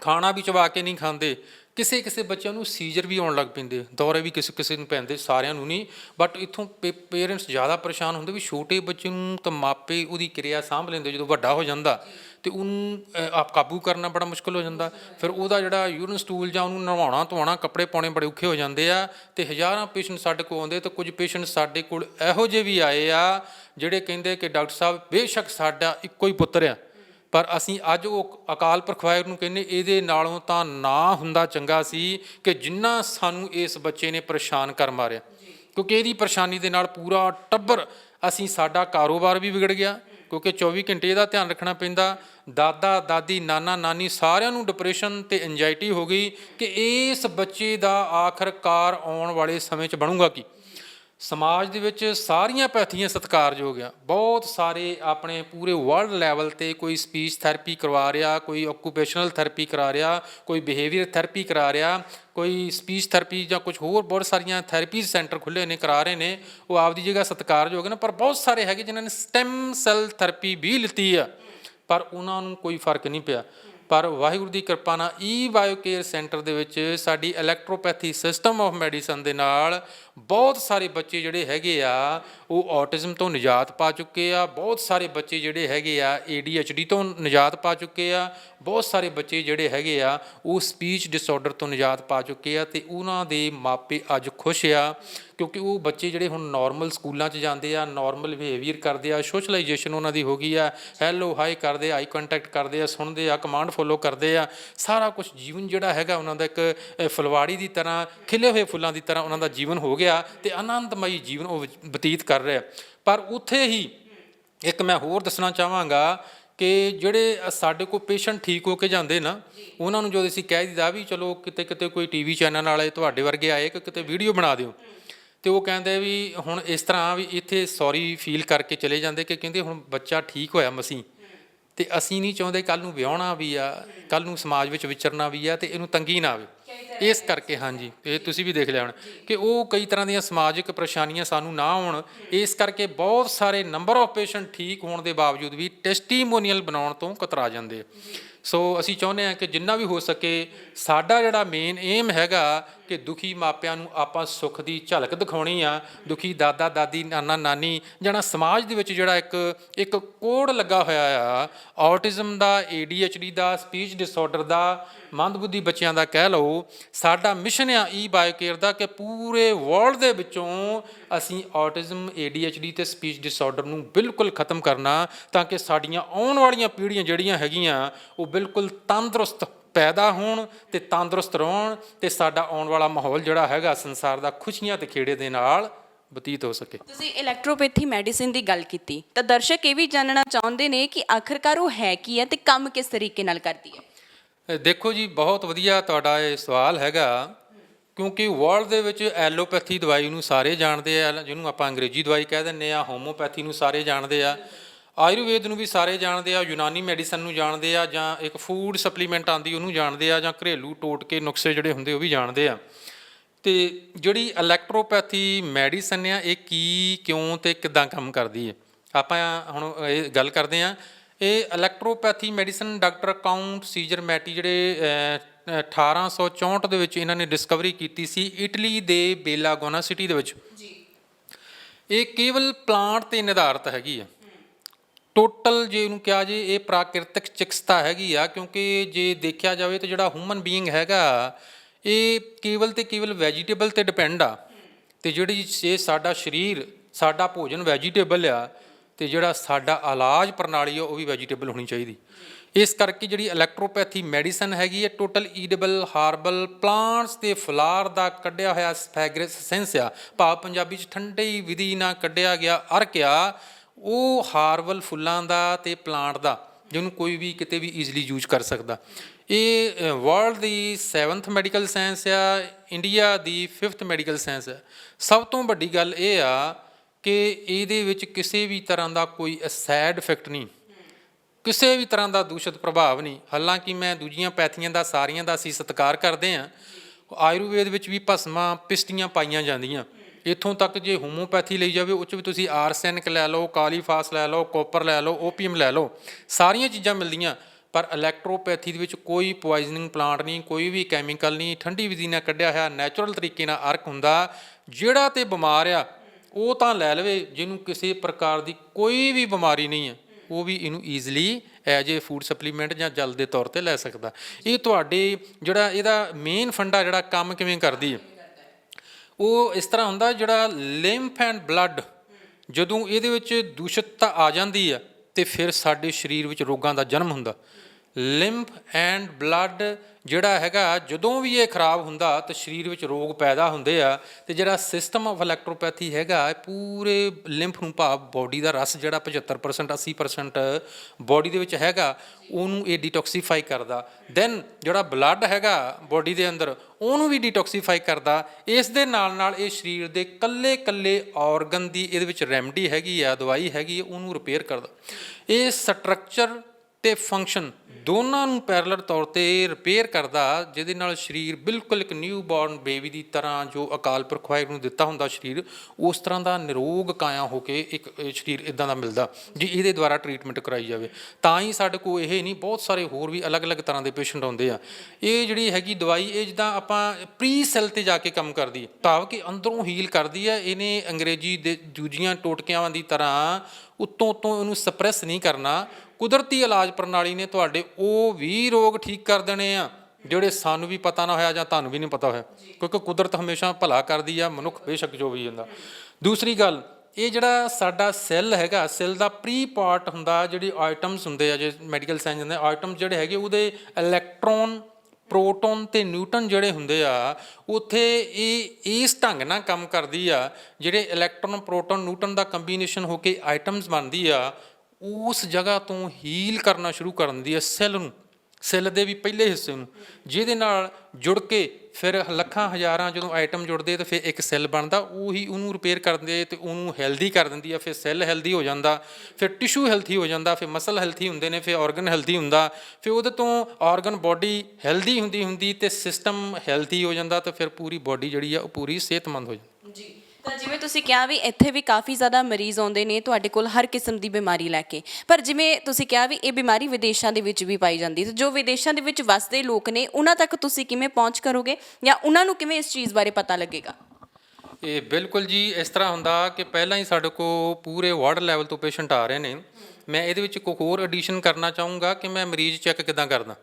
ਖਾਣਾ ਵੀ ਚਵਾ ਕੇ ਨਹੀਂ ਖਾਂਦੇ ਕਿਸੇ ਕਿਸੇ ਬੱਚਿਆਂ ਨੂੰ ਸੀਜ਼ਰ ਵੀ ਆਉਣ ਲੱਗ ਪੈਂਦੇ ਦੌਰੇ ਵੀ ਕਿਸੇ ਕਿਸੇ ਨੂੰ ਪੈਂਦੇ, ਸਾਰਿਆਂ ਨੂੰ ਨਹੀਂ। ਬਟ ਇੱਥੋਂ ਪੇਰੈਂਟਸ ਜ਼ਿਆਦਾ ਪਰੇਸ਼ਾਨ ਹੁੰਦੇ ਵੀ ਛੋਟੇ ਬੱਚੇ ਨੂੰ ਤਾਂ ਮਾਪੇ ਉਹਦੀ ਕਿਰਿਆ ਸਾਂਭ ਲੈਂਦੇ ਜਦੋਂ ਵੱਡਾ ਹੋ ਜਾਂਦਾ ਤੇ ਉਹਨੂੰ ਆਪ ਕਾਬੂ ਕਰਨਾ ਬੜਾ ਮੁਸ਼ਕਲ ਹੋ ਜਾਂਦਾ। ਫਿਰ ਉਹਦਾ ਜਿਹੜਾ ਯੂਰਨ ਸਟੂਲ ਜਾਂ ਉਹਨੂੰ ਨਵਾਉਣਾ ਧਵਾਉਣਾ ਕੱਪੜੇ ਪਾਉਣੇ ਬੜੇ ਔਖੇ ਹੋ ਜਾਂਦੇ ਆ ਤੇ ਹਜ਼ਾਰਾਂ ਪੇਸ਼ੈਂਟ ਸਾਡੇ ਕੋਲ ਆਉਂਦੇ ਤੇ ਕੁਝ ਪੇਸ਼ੈਂਟ ਸਾਡੇ ਕੋਲ ਇਹੋ ਜਿਹੇ ਵੀ ਆਏ ਆ ਜਿਹੜੇ ਕਹਿੰਦੇ ਕਿ ਡਾਕਟਰ ਸਾਹਿਬ ਬੇਸ਼ੱਕ ਸਾਡਾ ਇੱਕੋ ਹੀ ਪੁੱਤਰ ਆ। ਪਰ ਅਸੀਂ ਅੱਜ ਉਹ ਅਕਾਲ ਪੁਰਖ ਵਾਹਿਗੁਰੂ ਨੂੰ ਕਹਿੰਦੇ, ਇਹਦੇ ਨਾਲੋਂ ਤਾਂ ਨਾ ਹੁੰਦਾ ਚੰਗਾ ਸੀ ਕਿ ਜਿੰਨਾ ਸਾਨੂੰ ਇਸ ਬੱਚੇ ਨੇ ਪਰੇਸ਼ਾਨ ਕਰ ਮਾਰਿਆ। ਕਿਉਂਕਿ ਇਹਦੀ ਪਰੇਸ਼ਾਨੀ ਦੇ ਨਾਲ ਪੂਰਾ ਟੱਬਰ, ਅਸੀਂ ਸਾਡਾ ਕਾਰੋਬਾਰ ਵੀ ਵਿਗੜ ਗਿਆ, ਕਿਉਂਕਿ 24 ਘੰਟੇ ਇਹਦਾ ਧਿਆਨ ਰੱਖਣਾ ਪੈਂਦਾ। ਦਾਦਾ, ਦਾਦੀ, ਨਾਨਾ, ਨਾਨੀ ਸਾਰਿਆਂ ਨੂੰ ਡਿਪਰੈਸ਼ਨ ਤੇ ਐਂਜ਼ਾਈਟੀ ਹੋ ਗਈ ਕਿ ਇਸ ਬੱਚੇ ਦਾ ਆਖਰਕਾਰ ਆਉਣ ਵਾਲੇ ਸਮੇਂ 'ਚ ਬਣੂਗਾ ਕੀ? ਸਮਾਜ ਦੇ ਵਿੱਚ ਸਾਰੀਆਂ ਪੈਥੀਆਂ ਸਤਿਕਾਰਯੋਗ ਆ। ਬਹੁਤ ਸਾਰੇ ਆਪਣੇ ਪੂਰੇ ਵਰਲਡ ਲੈਵਲ ਤੇ ਕੋਈ ਸਪੀਚ ਥੈਰੇਪੀ ਕਰਵਾ ਰਿਹਾ, ਕੋਈ ਆਕੂਪੇਸ਼ਨਲ ਥੈਰੇਪੀ ਕਰਾ ਰਿਹਾ, ਕੋਈ ਬਿਹੇਵੀਅਰ ਥੈਰੇਪੀ ਕਰਾ ਰਿਹਾ, ਕੋਈ ਸਪੀਚ ਥੈਰੇਪੀ ਜਾਂ ਕੁਝ ਹੋਰ ਬਹੁਤ ਸਾਰੀਆਂ ਥੈਰੇਪੀ ਸੈਂਟਰ ਖੁੱਲੇ ਨੇ, ਕਰਾ ਰਹੇ ਨੇ, ਉਹ ਆਪਦੀ ਜਗ੍ਹਾ ਸਤਿਕਾਰਯੋਗ ਨੇ। ਪਰ ਬਹੁਤ ਸਾਰੇ ਹੈਗੇ ਜਿਨ੍ਹਾਂ ਨੇ ਸਟੈਮ ਸੈਲ ਥੈਰੇਪੀ ਵੀ ਲਿੱਤੀ ਆ, ਪਰ ਉਹਨਾਂ ਨੂੰ ਕੋਈ ਫ਼ਰਕ ਨਹੀਂ ਪਿਆ। ਪਰ ਵਾਹਿਗੁਰੂ ਦੀ ਕਿਰਪਾ ਨਾਲ ਈ ਬਾਇਓਕੇਅਰ ਸੈਂਟਰ ਦੇ ਵਿੱਚ ਸਾਡੀ ਇਲੈਕਟ੍ਰੋਪੈਥੀ ਸਿਸਟਮ ਆਫ ਮੈਡੀਸਨ ਦੇ ਨਾਲ ਬਹੁਤ ਸਾਰੇ ਬੱਚੇ ਜਿਹੜੇ ਹੈਗੇ ਆ, ਉਹ ਆਟਿਜ਼ਮ ਤੋਂ ਨਿਜਾਤ ਪਾ ਚੁੱਕੇ ਆ, ਬਹੁਤ ਸਾਰੇ ਬੱਚੇ ਜਿਹੜੇ ਹੈਗੇ ਆ ADHD ਤੋਂ ਨਿਜਾਤ ਪਾ ਚੁੱਕੇ ਆ, ਬਹੁਤ ਸਾਰੇ ਬੱਚੇ ਜਿਹੜੇ ਹੈਗੇ ਆ, ਉਹ ਸਪੀਚ ਡਿਸਆਰਡਰ ਤੋਂ ਨਿਜਾਤ ਪਾ ਚੁੱਕੇ ਆ ਤੇ ਉਹਨਾਂ ਦੇ ਮਾਪੇ ਅੱਜ ਖੁਸ਼ ਆ, ਕਿਉਂਕਿ ਉਹ ਬੱਚੇ ਜਿਹੜੇ ਹੁਣ ਨਾਰਮਲ ਸਕੂਲਾਂ 'ਚ ਜਾਂਦੇ ਆ ਨਾਰਮਲ ਬਿਹੇਵੀਅਰ ਕਰਦੇ ਆ ਸੋਸ਼ਲਾਈਜੇਸ਼ਨ ਉਹਨਾਂ ਦੀ ਹੋ ਗਈ ਆ ਹੈਲੋ ਹਾਈ ਕਰਦੇ ਆਈ ਕੰਟੈਕਟ ਕਰਦੇ ਆ, ਸੁਣਦੇ ਆ ਕਮਾਂਡ ਫੋਲੋ ਕਰਦੇ ਆ, ਸਾਰਾ ਕੁਝ ਜੀਵਨ ਜਿਹੜਾ ਹੈਗਾ ਉਹਨਾਂ ਦਾ ਇੱਕ ਫਲਵਾੜੀ ਦੀ ਤਰ੍ਹਾਂ, ਖਿਲੇ ਹੋਏ ਫੁੱਲਾਂ ਦੀ ਤਰ੍ਹਾਂ ਉਹਨਾਂ ਦਾ ਜੀਵਨ ਹੋ ਗਿਆ। ਤੇ ਆਨੰਦਮਈ ਜੀਵਨ ਉਹ ਬਤੀਤ ਕਰ ਰਿਹਾ। ਪਰ ਉੱਥੇ ਹੀ ਇੱਕ ਮੈਂ ਹੋਰ ਦੱਸਣਾ ਚਾਹਾਂਗਾ ਕਿ ਜਿਹੜੇ ਸਾਡੇ ਕੋਲ ਪੇਸ਼ੈਂਟ ਠੀਕ ਹੋ ਕੇ ਜਾਂਦੇ ਨਾ, ਉਹਨਾਂ ਨੂੰ ਜਦੋਂ ਅਸੀਂ ਕਹਿ ਦਿੰਦਾ ਵੀ ਚਲੋ ਕਿਤੇ ਕਿਤੇ ਕੋਈ ਟੀਵੀ ਚੈਨਲ ਵਾਲੇ ਤੁਹਾਡੇ ਵਰਗੇ ਆਏ ਕਿ ਕਿਤੇ ਵੀਡੀਓ ਬਣਾ ਦਿਓ। ਤੇ ਉਹ ਕਹਿੰਦੇ ਵੀ ਹੁਣ ਇਸ ਤਰ੍ਹਾਂ ਵੀ ਇੱਥੇ ਸੌਰੀ ਫੀਲ ਕਰਕੇ ਚਲੇ ਜਾਂਦੇ ਕਿ ਕਹਿੰਦੇ ਹੁਣ ਬੱਚਾ ਠੀਕ ਹੋਇਆ ਮਸੀਂ ਤੇ ਅਸੀਂ ਨਹੀਂ ਚਾਹੁੰਦੇ ਕੱਲ ਨੂੰ ਵਿਆਹਣਾ ਵੀ ਆ ਕੱਲ ਨੂੰ ਸਮਾਜ ਵਿੱਚ ਵਿਚਰਨਾ ਵੀ ਆ ਤੇ ਇਹਨੂੰ ਤੰਗੀ ਨਾ ਆਵੇ। ਇਸ ਕਰਕੇ ਹਾਂਜੀ, ਇਹ ਤੁਸੀਂ ਵੀ ਦੇਖ ਲਿਆ ਹੁਣ ਕਿ ਉਹ ਕਈ ਤਰ੍ਹਾਂ ਦੀਆਂ ਸਮਾਜਿਕ ਪਰੇਸ਼ਾਨੀਆਂ ਸਾਨੂੰ ਨਾ ਹੋਣ ਇਸ ਕਰਕੇ ਬਹੁਤ ਸਾਰੇ ਨੰਬਰ ਆਫ ਪੇਸ਼ੈਂਟ ਠੀਕ ਹੋਣ ਦੇ ਬਾਵਜੂਦ ਵੀ ਟੈਸਟੀਮੋਨੀਅਲ ਬਣਾਉਣ ਤੋਂ ਕਤਰਾ ਜਾਂਦੇ ਸੋ ਅਸੀਂ ਚਾਹੁੰਦੇ ਹਾਂ ਕਿ ਜਿੰਨਾ ਵੀ ਹੋ ਸਕੇ, ਸਾਡਾ ਜਿਹੜਾ ਮੇਨ ਏਮ ਹੈਗਾ ਕਿ ਦੁਖੀ ਮਾਪਿਆਂ ਨੂੰ ਆਪਾਂ ਸੁੱਖ ਦੀ ਝਲਕ ਦਿਖਾਉਣੀ ਆ। ਦੁਖੀ ਦਾਦਾ, ਦਾਦੀ, ਨਾਨਾ, ਨਾਨੀ ਜਿਹੜਾ ਸਮਾਜ ਦੇ ਵਿੱਚ ਜਿਹੜਾ ਇੱਕ ਇੱਕ ਕੋੜ ਲੱਗਾ ਹੋਇਆ ਆ ਆਟਿਜ਼ਮ ਦਾ ADHD ਦਾ ਸਪੀਚ ਡਿਸਆਰਡਰ ਦਾ, ਮੰਦਬੁੱਧੀ ਬੱਚਿਆਂ ਦਾ ਕਹਿ ਲਓ, ਸਾਡਾ ਮਿਸ਼ਨ ਆ ਈ ਬਾਇਓਕੇਅਰ ਦਾ ਕਿ ਪੂਰੇ ਵਰਲਡ ਦੇ ਵਿੱਚੋਂ ਅਸੀਂ ਆਟਿਜ਼ਮ ADHD ਤੇ ਸਪੀਚ ਡਿਸਆਰਡਰ ਨੂੰ ਬਿਲਕੁਲ ਖਤਮ ਕਰਨਾ ਤਾਂ ਕਿ ਸਾਡੀਆਂ ਆਉਣ ਵਾਲੀਆਂ ਪੀੜ੍ਹੀਆਂ ਜਿਹੜੀਆਂ ਹੈਗੀਆਂ ਉਹ ਬਿਲਕੁਲ ਤੰਦਰੁਸਤ ਪੈਦਾ ਹੋਣ ਤੇ ਤੰਦਰੁਸਤ ਰਹਿਣ ਤੇ ਸਾਡਾ ਆਉਣ ਵਾਲਾ ਮਾਹੌਲ ਜਿਹੜਾ ਹੈਗਾ ਸੰਸਾਰ ਦਾ ਖੁਸ਼ੀਆਂ ਤੇ ਖੇੜੇ ਦੇ ਨਾਲ ਬਤੀਤ ਹੋ ਸਕੇ। ਤੁਸੀਂ ਇਲੈਕਟ੍ਰੋਪੈਥੀ ਮੈਡੀਸਿਨ ਦੀ ਗੱਲ ਕੀਤੀ ਤਾਂ ਦਰਸ਼ਕ ਇਹ ਵੀ ਜਾਣਨਾ ਚਾਹੁੰਦੇ ਨੇ ਕਿ ਆਖਰਕਾਰ ਉਹ ਹੈ ਕੀ ਹੈ ਤੇ ਕੰਮ ਕਿਸ ਤਰੀਕੇ ਨਾਲ ਕਰਦੀ ਹੈ? ਦੇਖੋ ਜੀ ਬਹੁਤ ਵਧੀਆ ਤੁਹਾਡਾ ਇਹ ਸਵਾਲ ਹੈਗਾ। ਕਿਉਂਕਿ ਵਰਲਡ ਦੇ ਵਿੱਚ ਐਲੋਪੈਥੀ ਦਵਾਈ ਨੂੰ ਸਾਰੇ ਜਾਣਦੇ ਆ, ਜਿਹਨੂੰ ਆਪਾਂ ਅੰਗਰੇਜ਼ੀ ਦਵਾਈ ਕਹਿ ਦਿੰਨੇ ਆ ਹੋਮੋਪੈਥੀ ਨੂੰ ਸਾਰੇ ਜਾਣਦੇ ਆ, ਆਯੁਰਵੇਦ ਨੂੰ ਵੀ ਸਾਰੇ ਜਾਣਦੇ ਆ, ਯੂਨਾਨੀ ਮੈਡੀਸਨ ਨੂੰ ਜਾਣਦੇ ਆ, ਜਾਂ ਇੱਕ ਫੂਡ ਸਪਲੀਮੈਂਟ ਆਂਦੀ ਉਹਨੂੰ ਜਾਣਦੇ ਆ, ਜਾਂ ਘਰੇਲੂ ਟੋਟਕੇ ਨੁਸਖੇ ਜਿਹੜੇ ਹੁੰਦੇ ਉਹ ਵੀ ਜਾਣਦੇ ਆ। ਤੇ ਜਿਹੜੀ ਇਲੈਕਟ੍ਰੋਪੈਥੀ ਮੈਡੀਸਨ ਆ, ਇਹ ਕੀ, ਕਿਉਂ ਤੇ ਕਿੱਦਾਂ ਕੰਮ ਕਰਦੀ ਹੈ ਆਪਾਂ ਹੁਣ ਇਹ ਗੱਲ ਕਰਦੇ ਆ, ਇਹ electropathy medicine doctor count Cesare Mattei ਜਿਹੜੇ 1864 ਦੇ ਵਿੱਚ ਇਹਨਾਂ ਨੇ ਡਿਸਕਵਰੀ ਕੀਤੀ ਸੀ ਇਟਲੀ ਦੇ ਬੇਲਾਗੋਨਾ ਸਿਟੀ ਦੇ ਵਿੱਚ। ਜੀ। ਇਹ ਕੇਵਲ ਪਲਾਂਟ ਤੇ ਨਿਰਧਾਰਤ ਹੈਗੀ ਆ। ਟੋਟਲ ਜੇ ਇਹਨੂੰ ਕਿਹਾ ਜੇ ਇਹ ਪ੍ਰਾਕਿਰਤਿਕ ਚਿਕਿਤਸਾ ਹੈਗੀ ਆ ਕਿਉਂਕਿ ਜੇ ਦੇਖਿਆ ਜਾਵੇ ਤਾਂ ਜਿਹੜਾ ਹਿਊਮਨ ਬੀਇੰਗ ਹੈਗਾ ਇਹ ਕੇਵਲ ਤੇ ਕੇਵਲ ਵੈਜੀਟੇਬਲ ਤੇ ਡਿਪੈਂਡ ਆ। ਤੇ ਜਿਹੜੀ ਇਹ ਸਾਡਾ ਸਰੀਰ ਸਾਡਾ ਭੋਜਨ ਵੈਜੀਟੇਬਲ ਆ ਤੇ ਜਿਹੜਾ ਸਾਡਾ ਇਲਾਜ ਪ੍ਰਣਾਲੀ ਆ ਉਹ ਵੀ ਵੈਜੀਟੇਬਲ ਹੋਣੀ ਚਾਹੀਦੀ। ਇਸ ਕਰਕੇ ਜਿਹੜੀ ਇਲੈਕਟ੍ਰੋਪੈਥੀ ਮੈਡੀਸਨ ਹੈਗੀ ਹੈ ਟੋਟਲ ਈਡਬਲ ਹਾਰਬਲ ਪਲਾਂਟਸ ਤੇ ਫਲਾਰ ਦਾ ਕੱਢਿਆ ਹੋਇਆ ਸਫੈਗਰਸ ਸੈਂਸ ਆ, ਭਾਵ ਪੰਜਾਬੀ ਚ ਠੰਡੀ ਵਿਧੀ ਨਾਲ ਕੱਢਿਆ ਗਿਆ ਅਰਕ ਆ, ਉਹ ਹਾਰਬਲ ਫੁੱਲਾਂ ਦਾ ਤੇ ਪਲਾਂਟ ਦਾ, ਜਿਹਨੂੰ ਕੋਈ ਵੀ ਕਿਤੇ ਵੀ ਈਜ਼ੀਲੀ ਯੂਜ਼ ਕਰ ਸਕਦਾ। ਇਹ ਵਰਲਡ ਦੀ 7th ਮੈਡੀਕਲ ਸਾਇੰਸ ਆ ਇੰਡੀਆ ਦੀ 5th ਮੈਡੀਕਲ ਸਾਇੰਸ ਆ। ਸਭ ਤੋਂ ਵੱਡੀ ਗੱਲ ਇਹ ਆ ਕਿ ਇਹਦੇ ਵਿੱਚ ਕਿਸੇ ਵੀ ਤਰ੍ਹਾਂ ਦਾ ਕੋਈ ਸਾਈਡ ਇਫੈਕਟ ਨਹੀਂ। ਕਿਸੇ ਵੀ ਤਰ੍ਹਾਂ ਦਾ ਦੂਸ਼ਿਤ ਪ੍ਰਭਾਵ ਨਹੀਂ। ਹਾਲਾਂਕਿ ਮੈਂ ਦੂਜੀਆਂ ਪੈਥੀਆਂ ਦਾ, ਸਾਰੀਆਂ ਦਾ ਅਸੀਂ ਸਤਿਕਾਰ ਕਰਦੇ ਹਾਂ। ਆਯੁਰਵੇਦ ਵਿੱਚ ਵੀ ਭਸਮਾਂ, ਪਿਸਟੀਆਂ ਪਾਈਆਂ ਜਾਂਦੀਆਂ। ਇੱਥੋਂ ਤੱਕ ਜੇ ਹੋਮੋਪੈਥੀ ਲਈ ਜਾਵੇ, ਉਹ 'ਚ ਵੀ ਤੁਸੀਂ ਆਰਸੈਨਿਕ ਲੈ ਲਓ, ਕਾਲੀਫਾਸ ਲੈ ਲਓ, ਕੋਪਰ ਲੈ ਲਓ, ਓਪੀਅਮ ਲੈ ਲਓ, ਸਾਰੀਆਂ ਚੀਜ਼ਾਂ ਮਿਲਦੀਆਂ। ਪਰ ਇਲੈਕਟ੍ਰੋਪੈਥੀ ਦੇ ਵਿੱਚ ਕੋਈ ਪੋਇਜ਼ਨਿੰਗ ਪਲਾਂਟ ਨਹੀਂ, ਕੋਈ ਵੀ ਕੈਮੀਕਲ ਨਹੀਂ, ਠੰਡੀ ਵਿਧੀ ਨਾਲ ਕੱਢਿਆ ਹੋਇਆ ਨੈਚੁਰਲ ਤਰੀਕੇ ਨਾਲ ਅਰਕ ਹੁੰਦਾ। ਜਿਹੜਾ ਤੇ ਬਿਮਾਰ ਆ, ਉਹ ਤਾਂ ਲੈ ਲਵੇ, ਜਿਹਨੂੰ ਕਿਸੇ ਪ੍ਰਕਾਰ ਦੀ ਕੋਈ ਵੀ ਬਿਮਾਰੀ ਨਹੀਂ ਹੈ ਉਹ ਵੀ ਇਹਨੂੰ easily as a food supplement ਜਾਂ ਜਲ ਦੇ ਤੌਰ ਤੇ ਲੈ ਸਕਦਾ। ਇਹ ਤੁਹਾਡੇ ਜਿਹੜਾ ਇਹਦਾ ਮੇਨ ਫੰਡਾ ਜਿਹੜਾ ਕੰਮ ਕਿਵੇਂ ਕਰਦੀ ਹੈ? ਉਹ ਇਸ ਤਰ੍ਹਾਂ ਹੁੰਦਾ ਜਿਹੜਾ ਲਿੰਫ ਐਂਡ ਬਲੱਡ ਜਦੋਂ ਇਹਦੇ ਵਿੱਚ ਦੂਸ਼ਿਤਤਾ ਆ ਜਾਂਦੀ ਆ ਤੇ ਫਿਰ ਸਾਡੇ ਸਰੀਰ ਵਿੱਚ ਰੋਗਾਂ ਦਾ ਜਨਮ ਹੁੰਦਾ। ਲਿੰਫ ਐਂਡ ਬਲੱਡ ਜਿਹੜਾ ਹੈਗਾ, ਜਦੋਂ ਵੀ ਇਹ ਖਰਾਬ ਹੁੰਦਾ ਤਾਂ ਸਰੀਰ ਵਿੱਚ ਰੋਗ ਪੈਦਾ ਹੁੰਦੇ ਆ ਤੇ ਜਿਹੜਾ ਸਿਸਟਮ ਆਫ ਇਲੈਕਟ੍ਰੋਪੈਥੀ ਹੈਗਾ, ਇਹ ਪੂਰੇ ਲਿੰਫ ਨੂੰ ਭਾਵ ਬਾਡੀ ਦਾ ਰਸ ਜਿਹੜਾ 75% 80% ਬਾਡੀ ਦੇ ਵਿੱਚ ਹੈਗਾ, ਉਹਨੂੰ ਇਹ ਡੀਟੌਕਸੀਫਾਈ ਕਰਦਾ। ਦੈਨ ਜਿਹੜਾ ਬਲੱਡ ਹੈਗਾ ਬਾਡੀ ਦੇ ਅੰਦਰ, ਉਹਨੂੰ ਵੀ ਡੀਟੌਕਸੀਫਾਈ ਕਰਦਾ। ਇਸ ਦੇ ਨਾਲ ਨਾਲ ਇਹ ਸਰੀਰ ਦੇ ਕੱਲੇ ਕੱਲੇ ਆਰਗਨ ਦੀ ਇਹਦੇ ਵਿੱਚ ਰੈਮਡੀ ਹੈਗੀ ਆ, ਦਵਾਈ ਹੈਗੀ ਉਹਨੂੰ ਰਿਪੇਅਰ ਕਰਦਾ। ਇਹ ਸਟਰਕਚਰ ਤੇ ਫੰਕਸ਼ਨ ਦੋਨਾਂ ਨੂੰ ਪੈਰਲਲ ਤੌਰ ਤੇ ਰਿਪੇਅਰ ਕਰਦਾ, ਜਿਹਦੇ ਨਾਲ ਸਰੀਰ ਬਿਲਕੁਲ ਇੱਕ ਨਿਊ ਬੌਰਨ ਬੇਬੀ ਦੀ ਤਰ੍ਹਾਂ ਜੋ ਅਕਾਲ ਪੁਰਖ ਵਾਹਿਗੁਰੂ ਨੂੰ ਦਿੱਤਾ ਹੁੰਦਾ ਸਰੀਰ, ਉਸ ਤਰ੍ਹਾਂ ਦਾ ਨਿਰੋਗ ਕਾਇਆ ਹੋ ਕੇ ਇੱਕ ਸਰੀਰ ਇਦਾਂ ਦਾ ਮਿਲਦਾ, ਜੀ ਇਹਦੇ ਦੁਆਰਾ ਟ੍ਰੀਟਮੈਂਟ ਕਰਾਈ ਜਾਵੇ। ਤਾਂ ਹੀ ਸਾਡੇ ਕੋਲ ਇਹ ਨਹੀਂ, ਬਹੁਤ ਸਾਰੇ ਹੋਰ ਵੀ ਅਲੱਗ-ਅਲੱਗ ਤਰ੍ਹਾਂ ਦੇ ਪੇਸ਼ੈਂਟ ਆਉਂਦੇ ਆ। ਇਹ ਜਿਹੜੀ ਹੈਗੀ ਦਵਾਈ, ਇਹ ਜਿੱਦਾਂ ਆਪਾਂ ਪ੍ਰੀ ਸੈੱਲ ਤੇ ਜਾ ਕੇ ਕੰਮ ਕਰਦੀ ਭਾਵ ਕਿ ਅੰਦਰੋਂ ਹੀਲ ਕਰਦੀ ਹੈ, ਇਹਨੇ ਅੰਗਰੇਜ਼ੀ ਦੇ ਦੂਜੀਆਂ ਟੋਟਕਿਆਂ ਦੀ ਤਰ੍ਹਾਂ ਉੱਤੋਂ ਉੱਤੋਂ ਇਹਨੂੰ ਸਪਰੈਸ ਨਹੀਂ ਕਰਨਾ। ਕੁਦਰਤੀ ਇਲਾਜ ਪ੍ਰਣਾਲੀ ਨੇ ਤੁਹਾਡੇ ਉਹ ਵੀ ਰੋਗ ਠੀਕ ਕਰ ਦੇਣੇ ਆ, ਜਿਹੜੇ ਸਾਨੂੰ ਵੀ ਪਤਾ ਨਾ ਹੋਇਆ ਜਾਂ ਤੁਹਾਨੂੰ ਵੀ ਨਹੀਂ ਪਤਾ ਹੋਇਆ। ਕਿਉਂਕਿ ਕੁਦਰਤ ਹਮੇਸ਼ਾ ਭਲਾ ਕਰਦੀ ਆ, ਮਨੁੱਖ ਬੇਸ਼ੱਕ ਜੋ ਵੀ ਹੁੰਦਾ। ਦੂਸਰੀ ਗੱਲ, ਇਹ ਜਿਹੜਾ ਸਾਡਾ ਸੈੱਲ ਹੈਗਾ, ਸੈੱਲ ਦਾ ਪ੍ਰੀ ਪਾਰਟ ਹੁੰਦਾ, ਜਿਹੜੀ ਆਈਟਮਸ ਹੁੰਦੇ ਆ, ਜੇ ਮੈਡੀਕਲ ਸਾਇੰਸ ਦੇ ਆਈਟਮ ਜਿਹੜੇ ਹੈਗੇ, ਉਹਦੇ ਇਲੈਕਟ੍ਰੋਨ, ਪ੍ਰੋਟੋਨ ਤੇ ਨਿਊਟਨ ਜਿਹੜੇ ਹੁੰਦੇ ਆ, ਉੱਥੇ ਇਹ, ਇਸ ਢੰਗ ਨਾਲ ਕੰਮ ਕਰਦੀ ਆ, ਜਿਹੜੇ ਇਲੈਕਟ੍ਰੋਨ, ਪ੍ਰੋਟੋਨ, ਨਿਊਟਨ ਦਾ ਕੰਬੀਨੇਸ਼ਨ ਹੋ ਕੇ ਆਈਟਮਸ ਬਣਦੀ ਆ ਉਸ ਜਗ੍ਹਾ ਤੋਂ ਹੀਲ ਕਰਨਾ ਸ਼ੁਰੂ ਕਰ ਦਿੰਦੀ ਹੈ ਸੈੱਲ ਨੂੰ, ਸੈੱਲ ਦੇ ਵੀ ਪਹਿਲੇ ਹਿੱਸੇ ਨੂੰ, ਜਿਹਦੇ ਨਾਲ ਜੁੜ ਕੇ ਫਿਰ ਲੱਖਾਂ ਹਜ਼ਾਰਾਂ ਜਦੋਂ ਆਈਟਮ ਜੁੜਦੇ ਤਾਂ ਫਿਰ ਇੱਕ ਸੈੱਲ ਬਣਦਾ, ਉਹੀ ਉਹਨੂੰ ਰਿਪੇਅਰ ਕਰਦੇ ਤੇ ਉਹਨੂੰ ਹੈਲਦੀ ਕਰ ਦਿੰਦੀ ਆ, ਫਿਰ ਸੈੱਲ ਹੈਲਦੀ ਹੋ ਜਾਂਦਾ, ਫਿਰ ਟਿਸ਼ੂ ਹੈਲਥੀ ਹੋ ਜਾਂਦਾ, ਫਿਰ ਮਸਲ ਹੈਲਥੀ ਹੁੰਦੇ ਨੇ, ਫਿਰ ਆਰਗਨ ਹੈਲਦੀ ਹੁੰਦਾ, ਫਿਰ ਉਹਦੇ ਤੋਂ ਆਰਗਨ ਬਾਡੀ ਹੈਲਦੀ ਹੁੰਦੀ ਹੁੰਦੀ ਤੇ ਸਿਸਟਮ ਹੈਲਦੀ ਹੋ ਜਾਂਦਾ ਤੇ ਫਿਰ ਪੂਰੀ ਬਾਡੀ ਜਿਹੜੀ ਆ ਉਹ ਪੂਰੀ ਸਿਹਤਮੰਦ ਹੋ ਜਾਂਦੀ। ਜੀ। ਤਾਂ ਜਿਵੇਂ ਤੁਸੀਂ ਕਿਹਾ ਵੀ ਇੱਥੇ ਵੀ ਕਾਫੀ ਜ਼ਿਆਦਾ ਮਰੀਜ਼ ਆਉਂਦੇ ਨੇ ਤੁਹਾਡੇ ਕੋਲ ਹਰ ਕਿਸਮ ਦੀ ਬਿਮਾਰੀ ਲੈ ਕੇ। ਪਰ ਜਿਵੇਂ ਤੁਸੀਂ ਕਿਹਾ ਵੀ ਇਹ ਬਿਮਾਰੀ ਵਿਦੇਸ਼ਾਂ ਦੇ ਵਿੱਚ ਵੀ ਪਾਈ ਜਾਂਦੀ ਹੈ ਜੋ ਵਿਦੇਸ਼ਾਂ ਦੇ ਵਿੱਚ ਵਸਦੇ ਲੋਕ ਨੇ, ਉਹਨਾਂ ਤੱਕ ਤੁਸੀਂ ਕਿਵੇਂ ਪਹੁੰਚ ਕਰੋਗੇ ਜਾਂ ਉਹਨਾਂ ਨੂੰ ਕਿਵੇਂ ਇਸ ਚੀਜ਼ ਬਾਰੇ ਪਤਾ ਲੱਗੇਗਾ? ਇਹ ਬਿਲਕੁਲ ਜੀ, ਇਸ ਤਰ੍ਹਾਂ ਹੁੰਦਾ ਕਿ ਪਹਿਲਾਂ ਹੀ ਸਾਡੇ ਕੋ ਪੂਰੇ ਵਾਰਡ ਲੈਵਲ ਤੋਂ ਪੇਸ਼ੈਂਟ ਆ ਰਹੇ ਨੇ। ਮੈਂ ਇਹਦੇ ਵਿੱਚ ਕੋਈ ਹੋਰ ਐਡੀਸ਼ਨ ਕਰਨਾ ਚਾਹੂੰਗਾ ਕਿ ਮੈਂ ਮਰੀਜ਼ ਚੈੱਕ ਕਿਦਾਂ ਕਰਦਾ।